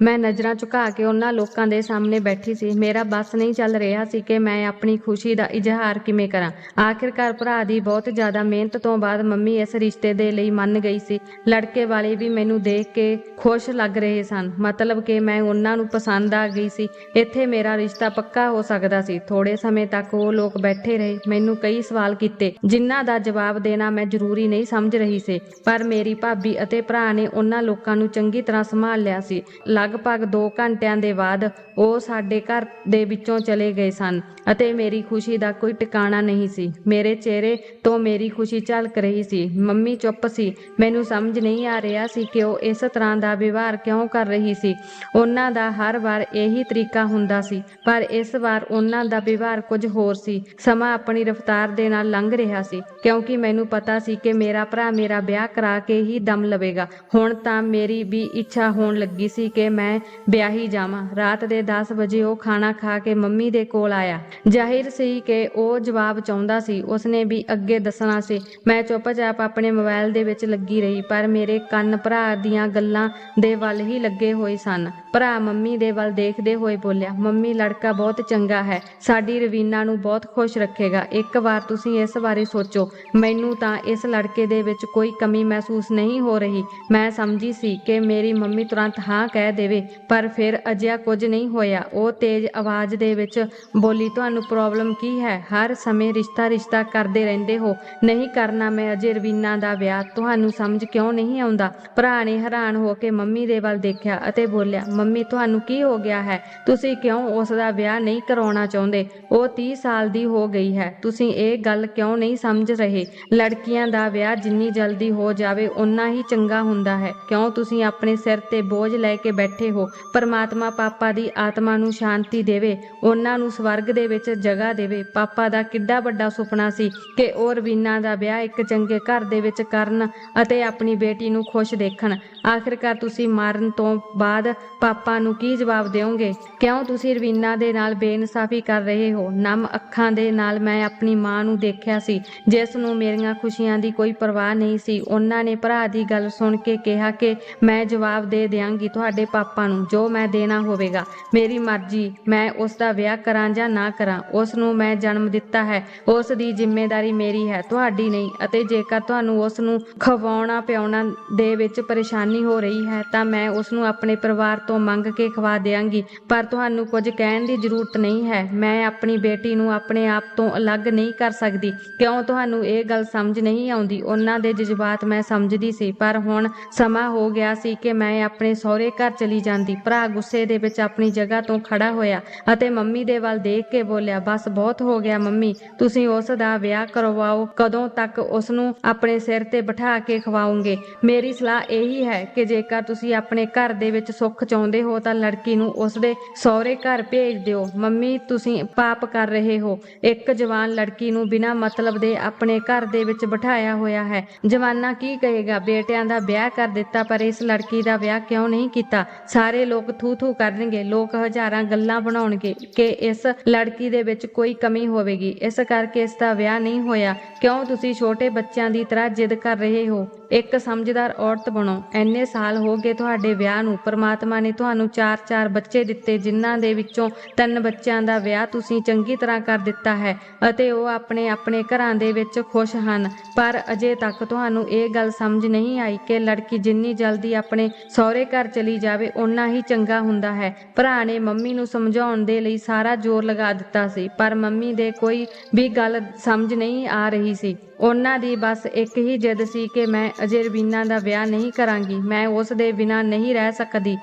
ਮੈਂ ਨਜ਼ਰਾਂ ਝੁਕਾ ਕੇ ਉਹਨਾਂ ਲੋਕਾਂ ਦੇ ਸਾਹਮਣੇ ਬੈਠੀ ਸੀ। ਮੇਰਾ ਬਸ ਨਹੀਂ ਚੱਲ ਰਿਹਾ ਸੀ ਕਿ ਮੈਂ ਆਪਣੀ ਖੁਸ਼ੀ ਦਾ ਇਜ਼ਹਾਰ ਕਿਵੇਂ ਕਰਾਂ। ਆਖਿਰਕਾਰ ਭਰਾ ਦੀ ਬਹੁਤ ਜ਼ਿਆਦਾ ਮਿਹਨਤ ਤੋਂ ਬਾਅਦ ਮੰਮੀ ਇਸ ਰਿਸ਼ਤੇ ਦੇ ਲਈ ਮੰਨ ਗਈ ਸੀ। ਲੜਕੇ ਵਾਲੇ ਵੀ ਮੈਨੂੰ ਦੇਖ ਕੇ ਖੁਸ਼ ਲੱਗ ਰਹੇ ਸਨ। ਮਤਲਬ ਕਿ ਮੈਂ ਉਹਨਾਂ ਨੂੰ ਪਸੰਦ ਆ ਗਈ ਸੀ। ਇੱਥੇ ਮੇਰਾ ਰਿਸ਼ਤਾ ਪੱਕਾ ਹੋ ਸਕਦਾ ਸੀ। ਥੋੜੇ ਸਮੇਂ ਤੱਕ ਉਹ ਲੋਕ ਬੈਠੇ ਰਹੇ। ਮੈਨੂੰ ਕਈ ਸਵਾਲ ਕੀਤੇ। ਜਿਨ੍ਹਾਂ ਦਾ ਜਵਾਬ ਦੇਣਾ ਮੈਂ ਜ਼ਰੂਰੀ ਨਹੀਂ ਸਮਝ ਰਹੀ ਸੀ। ਪਰ ਮੇਰੀ ਭਾਬੀ ਅਤੇ ਭਰਾ ਨੇ ਉਹਨਾਂ ਲੋਕਾਂ ਨੂੰ ਚੰਗੀ ਤਰ੍ਹਾਂ ਸੰਭਾਲ ਲਿਆ ਸੀ। ਲਗਭਗ 2 ਘੰਟਿਆਂ ਦੇ ਬਾਅਦ ਉਹ ਸਾਡੇ ਘਰ ਦੇ ਵਿੱਚੋਂ ਚਲੇ ਗਏ ਸਨ ਅਤੇ ਮੇਰੀ ਖੁਸ਼ੀ ਦਾ ਕੋਈ ਟਿਕਾਣਾ ਨਹੀਂ ਸੀ। ਮੇਰੇ ਚਿਹਰੇ ਤੋਂ ਮੇਰੀ ਖੁਸ਼ੀ ਝਲਕ ਰਹੀ ਸੀ। ਮੰਮੀ ਚੁੱਪ ਸੀ। ਮੈਨੂੰ ਸਮਝ ਨਹੀਂ ਆ ਰਿਹਾ ਸੀ ਕਿ ਉਹ ਇਸ ਤਰ੍ਹਾਂ ਦਾ ਵਿਵਹਾਰ ਕਿਉਂ ਕਰ ਰਹੀ ਸੀ। ਉਹਨਾਂ ਦਾ ਹਰ ਵਾਰ ਇਹੀ ਤਰੀਕਾ ਹੁੰਦਾ ਸੀ, ਪਰ ਇਸ ਵਾਰ ਉਹਨਾਂ ਦਾ ਵਿਵਹਾਰ ਕੁਝ ਹੋਰ ਸੀ। ਸਮਾਂ ਆਪਣੀ ਰਫ਼ਤਾਰ ਦੇ ਨਾਲ ਲੰਘ ਰਿਹਾ ਸੀ, ਕਿਉਂਕਿ ਮੈਨੂੰ ਪਤਾ ਸੀ ਕਿ ਮੇਰਾ ਭਰਾ ਮੇਰਾ ਵਿਆਹ ਕਰਾ ਕੇ ਹੀ ਦਮ ਲਵੇਗਾ। ਹੁਣ ਤਾਂ ਮੇਰੀ ਵੀ ਇੱਛਾ ਹੋਣ ਲੱਗੀ ਸੀ ਕਿ ਮੈਂ ਵਿਆਹੀ ਜਾਵਾਂ। ਰਾਤ ਦੇ 10 ਵਜੇ ਉਹ ਖਾਣਾ ਖਾ ਕੇ ਮੰਮੀ ਦੇ ਕੋਲ ਆਇਆ। ਜ਼ਾਹਿਰ ਸੀ ਕਿ ਉਹ ਜਵਾਬ ਚਾਹੁੰਦਾ ਸੀ। ਉਸਨੇ ਵੀ ਅੱਗੇ ਦੱਸਣਾ ਸੀ। ਮੈਂ ਚੁੱਪਚਾਪ ਆਪਣੇ ਮੋਬਾਈਲ ਦੇ ਵਿੱਚ ਲੱਗੀ ਰਹੀ, ਪਰ ਮੇਰੇ ਕੰਨ ਭਰਾ ਦੀਆਂ ਗੱਲਾਂ ਦੇ ਵੱਲ ਹੀ ਲੱਗੇ ਹੋਏ ਸਨ। ਭਰਾ ਮੰਮੀ ਦੇ ਵੱਲ ਦੇਖਦੇ ਹੋਏ ਬੋਲਿਆ, ਮੰਮੀ, ਲੜਕਾ ਬਹੁਤ ਚੰਗਾ ਹੈ। ਸਾਡੀ ਰਵੀਨਾ ਨੂੰ ਬਹੁਤ ਖੁਸ਼ ਰੱਖੇਗਾ। ਇੱਕ ਵਾਰ ਤੁਸੀਂ ਇਸ ਬਾਰੇ ਸੋਚੋ। ਮੈਨੂੰ ਤਾਂ ਇਸ ਲੜਕੇ ਦੇ ਵਿੱਚ ਕੋਈ ਕਮੀ ਮਹਿਸੂਸ ਨਹੀਂ ਹੋ ਰਹੀ। ਮੈਂ ਸਮਝੀ ਸੀ ਕਿ ਮੇਰੀ ਮੰਮੀ ਤੁਰੰਤ ਹਾਂ ਕਹਿ ਦੇਵੇ, ਪਰ ਫਿਰ ਅਜਿਹਾ ਕੁਝ ਨਹੀਂ ਹੋਇਆ। ਉਹ ਤੇਜ਼ ਆਵਾਜ਼ ਦੇ ਵਿੱਚ ਬੋਲੀ, ਤੁਹਾਨੂੰ ਪ੍ਰੋਬਲਮ ਕੀ ਹੈ? ਹਰ ਸਮੇਂ ਰਿਸ਼ਤਾ ਰਿਸ਼ਤਾ ਕਰਦੇ ਰਹਿੰਦੇ ਹੋ। ਨਹੀਂ ਕਰਨਾ ਮੈਂ ਅਜੇ ਰਵੀਨਾ ਦਾ ਵਿਆਹ। ਤੁਹਾਨੂੰ ਸਮਝ ਕਿਉਂ ਨਹੀਂ ਆਉਂਦਾ? ਭਰਾ ਨੇ ਹੈਰਾਨ ਹੋ ਕੇ ਮੰਮੀ ਦੇ ਵੱਲ ਦੇਖਿਆ ਅਤੇ ਬੋਲਿਆ ਮੰਮੀ, ਤੁਹਾਨੂੰ ਕੀ ਹੋ ਗਿਆ ਹੈ? ਤੁਸੀਂ ਕਿਉਂ ਉਸ ਦਾ ਵਿਆਹ ਨਹੀਂ ਕਰਾਉਣਾ ਚਾਹੁੰਦੇ? ਉਹ 30 ਸਾਲ ਦੀ ਹੋ ਗਈ ਹੈ। ਤੁਸੀਂ ਇਹ ਗੱਲ ਕਿਉਂ ਨਹੀਂ ਸਮਝ ਰਹੇ? ਲੜਕੀਆਂ ਦਾ ਵਿਆਹ ਜਿੰਨੀ ਜਲਦੀ ਹੋ ਜਾਵੇ ਉਨਾ ਹੀ ਚੰਗਾ ਹੁੰਦਾ ਹੈ। ਕਿਉਂ ਤੁਸੀਂ ਆਪਣੇ ਸਿਰ ਤੇ ਬੋਝ ਲੈ ਕੇ ਬੈਠੇ ਹੋ? ਪਰਮਾਤਮਾ ਪਾਪਾ ਦੀ ਆਤਮਾ ਨੂੰ ਸ਼ਾਂਤੀ ਦੇਵੇ ਉਹਨਾਂ ਨੂੰ ਸਵਰਗ ਦੇ ਵਿੱਚ ਜਗ੍ਹਾ ਦੇਵੇ। ਪਾਪਾ ਦਾ ਕਿੱਡਾ ਵੱਡਾ ਸੁਪਨਾ ਸੀ ਕਿ ਉਹ ਰਵੀਨਾ ਦਾ ਵਿਆਹ ਇੱਕ ਚੰਗੇ ਘਰ ਦੇ ਵਿੱਚ ਕਰਨ ਅਤੇ ਆਪਣੀ ਬੇਟੀ ਨੂੰ ਖੁਸ਼ ਦੇਖਣ। ਆਖਿਰਕਾਰ ਤੁਸੀਂ ਮਾਰਨ ਤੋਂ ਬਾਅਦ ਪਾਪਾ ਪਾਪਾ ਨੂੰ ਕੀ ਜਵਾਬ ਦਿਓਗੇ? ਕਿਉਂ ਤੁਸੀਂ ਰਵੀਨਾ ਦੇ ਨਾਲ ਬੇਇਨਸਾਫੀ ਕਰ ਰਹੇ ਹੋ? ਨਮ ਅੱਖਾਂ ਦੇ ਨਾਲ ਮੈਂ ਆਪਣੀ ਮਾਂ ਨੂੰ ਦੇਖਿਆ ਸੀ, ਜਿਸ ਨੂੰ ਮੇਰੀਆਂ ਖੁਸ਼ੀਆਂ ਦੀ ਕੋਈ ਪਰਵਾਹ ਨਹੀਂ ਸੀ। ਉਹਨਾਂ ਨੇ ਭਰਾ ਦੀ ਗੱਲ ਸੁਣ ਕੇ ਕਿਹਾ ਕਿ ਮੈਂ ਜਵਾਬ ਦੇ ਦਿਆਂਗੀ ਤੁਹਾਡੇ ਪਾਪਾ ਨੂੰ, ਜੋ ਮੈਂ ਦੇਣਾ ਹੋਵੇਗਾ। ਮੇਰੀ ਮਰਜ਼ੀ, ਮੈਂ ਉਸ ਦਾ ਵਿਆਹ ਕਰਾਂ ਜਾਂ ਨਾ ਕਰਾਂ, ਉਸ ਨੂੰ ਮੈਂ ਜਨਮ ਦਿੱਤਾ ਹੈ। ਉਸ ਦੀ ਜ਼ਿੰਮੇਵਾਰੀ ਮੇਰੀ ਹੈ, ਤੁਹਾਡੀ ਨਹੀਂ। ਅਤੇ ਜੇਕਰ ਤੁਹਾਨੂੰ ਉਸ ਨੂੰ ਖਵਾਉਣਾ ਪਿਆਉਣਾ ਦੇ ਵਿੱਚ ਪਰੇਸ਼ਾਨੀ ਹੋ ਰਹੀ ਹੈ, ਤਾਂ ਮੈਂ ਉਸ ਨੂੰ ਆਪਣੇ ਪਰਿਵਾਰ ਤੋਂ ਮੰਗ ਕੇ ਖਵਾ ਦਿਆਂਗੀ, ਪਰ ਤੁਹਾਨੂੰ ਕੁਝ ਕਹਿਣ ਦੀ ਜ਼ਰੂਰਤ ਨਹੀਂ ਹੈ। ਮੈਂ ਆਪਣੀ ਬੇਟੀ ਨੂੰ ਆਪਣੇ ਆਪ ਤੋਂ ਅਲੱਗ ਨਹੀਂ ਕਰ ਸਕਦੀ। ਕਿਉਂ ਤੁਹਾਨੂੰ ਇਹ ਗੱਲ ਸਮਝ ਨਹੀਂ ਆਉਂਦੀ? ਉਹਨਾਂ ਦੇ ਜਜ਼ਬਾਤ ਮੈਂ ਸਮਝਦੀ ਸੀ, ਪਰ ਹੁਣ ਸਮਾਂ ਹੋ ਗਿਆ ਸੀ ਕਿ ਮੈਂ ਆਪਣੇ ਸਹੁਰੇ ਘਰ ਚਲੀ ਜਾਂਦੀ। ਭਰਾ ਗੁੱਸੇ ਦੇ ਵਿੱਚ ਆਪਣੀ ਜਗ੍ਹਾ ਤੋਂ ਖੜਾ ਹੋਇਆ ਅਤੇ ਮੰਮੀ ਦੇ ਵੱਲ ਦੇਖ ਕੇ ਬੋਲਿਆ, ਬਸ ਬਹੁਤ ਹੋ ਗਿਆ ਮੰਮੀ, ਤੁਸੀਂ ਉਸ ਦਾ ਵਿਆਹ ਕਰਵਾਓ, ਕਦੋਂ ਤੱਕ ਉਸ ਨੂੰ ਆਪਣੇ ਸਿਰ ਤੇ ਬਿਠਾ ਕੇ ਖਵਾਉਂਗੇ? ਮੇਰੀ ਸਲਾਹ ਇਹੀ ਹੈ ਕਿ ਜੇਕਰ ਤੁਸੀਂ ਆਪਣੇ ਘਰ ਦੇ ਵਿੱਚ ਸੁੱਖ ਚਾਹੁੰਦੇ ਹੋ ਤਾਂ ਲੜਕੀ ਨੂੰ ਉਸਦੇ ਸਹੁਰੇ ਘਰ ਭੇਜ ਦਿਓ। ਮੰਮੀ, ਤੁਸੀਂ ਪਾਪ ਕਰ ਰਹੇ ਹੋ। ਇੱਕ ਜਵਾਨ ਲੜਕੀ ਨੂੰ ਬਿਨਾਂ ਮਤਲਬ ਦੇ ਆਪਣੇ ਘਰ ਦੇ ਵਿੱਚ ਬਿਠਾਇਆ ਹੋਇਆ ਹੈ। ਜਵਾਨਾ ਕੀ ਕਹੇਗਾ? ਬੇਟਿਆਂ ਦਾ ਵਿਆਹ ਕਰ ਦਿੱਤਾ, ਪਰ ਇਸ ਲੜਕੀ ਦਾ ਵਿਆਹ ਕਿਉਂ ਨਹੀਂ ਕੀਤਾ? ਸਾਰੇ ਲੋਕ ਥੂ ਥੂ ਕਰਨਗੇ। ਲੋਕ ਹਜ਼ਾਰਾਂ ਗੱਲਾਂ ਬਣਾਉਣਗੇ ਕਿ ਇਸ ਲੜਕੀ ਦੇ ਵਿੱਚ ਕੋਈ ਕਮੀ ਹੋਵੇਗੀ। ਇਸ ਕਰਕੇ ਇਸ ਦਾ ਵਿਆਹ ਨਹੀਂ ਹੋਇਆ। ਕਿਉਂ ਤੁਸੀਂ ਛੋਟੇ ਬੱਚਿਆਂ ਦੀ ਤਰ੍ਹਾਂ ਜਿੱਦ ਕਰ ਰਹੇ ਹੋ? ਇੱਕ ਸਮਝਦਾਰ ਔਰਤ ਬਣੋ। ਐਨੇ ਸਾਲ ਹੋ ਗਏ ਤੁਹਾਡੇ ਵਿਆਹ ਨੂੰ। ਪਰਮਾਤਮਾ ਨੇ ਤੁਹਾਨੂੰ ਚਾਰ ਚਾਰ ਬੱਚੇ ਦਿੱਤੇ, ਜਿਨ੍ਹਾਂ ਦੇ ਵਿੱਚੋਂ ਤਿੰਨ ਬੱਚਿਆਂ ਦਾ ਵਿਆਹ ਤੁਸੀਂ ਚੰਗੀ ਤਰ੍ਹਾਂ ਕਰ ਦਿੱਤਾ ਹੈ ਅਤੇ ਉਹ ਆਪਣੇ ਆਪਣੇ ਘਰਾਂ ਦੇ ਵਿੱਚ ਖੁਸ਼ ਹਨ। ਪਰ ਅਜੇ ਤੱਕ ਤੁਹਾਨੂੰ ਇਹ ਗੱਲ ਸਮਝ ਨਹੀਂ ਆਈ ਕਿ ਲੜਕੀ ਜਿੰਨੀ ਜਲਦੀ ਆਪਣੇ ਸਹੁਰੇ ਘਰ ਚਲੀ ਜਾਵੇ, ਓਨਾ ਹੀ ਚੰਗਾ ਹੁੰਦਾ ਹੈ। ਭਰਾ ਨੇ ਮੰਮੀ ਨੂੰ ਸਮਝਾਉਣ ਦੇ ਲਈ ਸਾਰਾ ਜ਼ੋਰ ਲਗਾ ਦਿੱਤਾ ਸੀ, ਪਰ ਮੰਮੀ ਦੇ ਕੋਈ ਵੀ ਗੱਲ ਸਮਝ ਨਹੀਂ ਆ ਰਹੀ ਸੀ। ਉਹਨਾਂ ਦੀ ਬਸ ਇੱਕ ਹੀ ਜਿੱਦ ਸੀ ਕਿ ਮੈਂ ਅਜੇ ਰਵੀਨਾ ਦਾ ਵਿਆਹ ਨਹੀਂ ਕਰਾਂਗੀ, ਮੈਂ ਉਸ ਦੇ ਬਿਨਾਂ ਨਹੀਂ ਰਹਿ ਸਕਦੀ।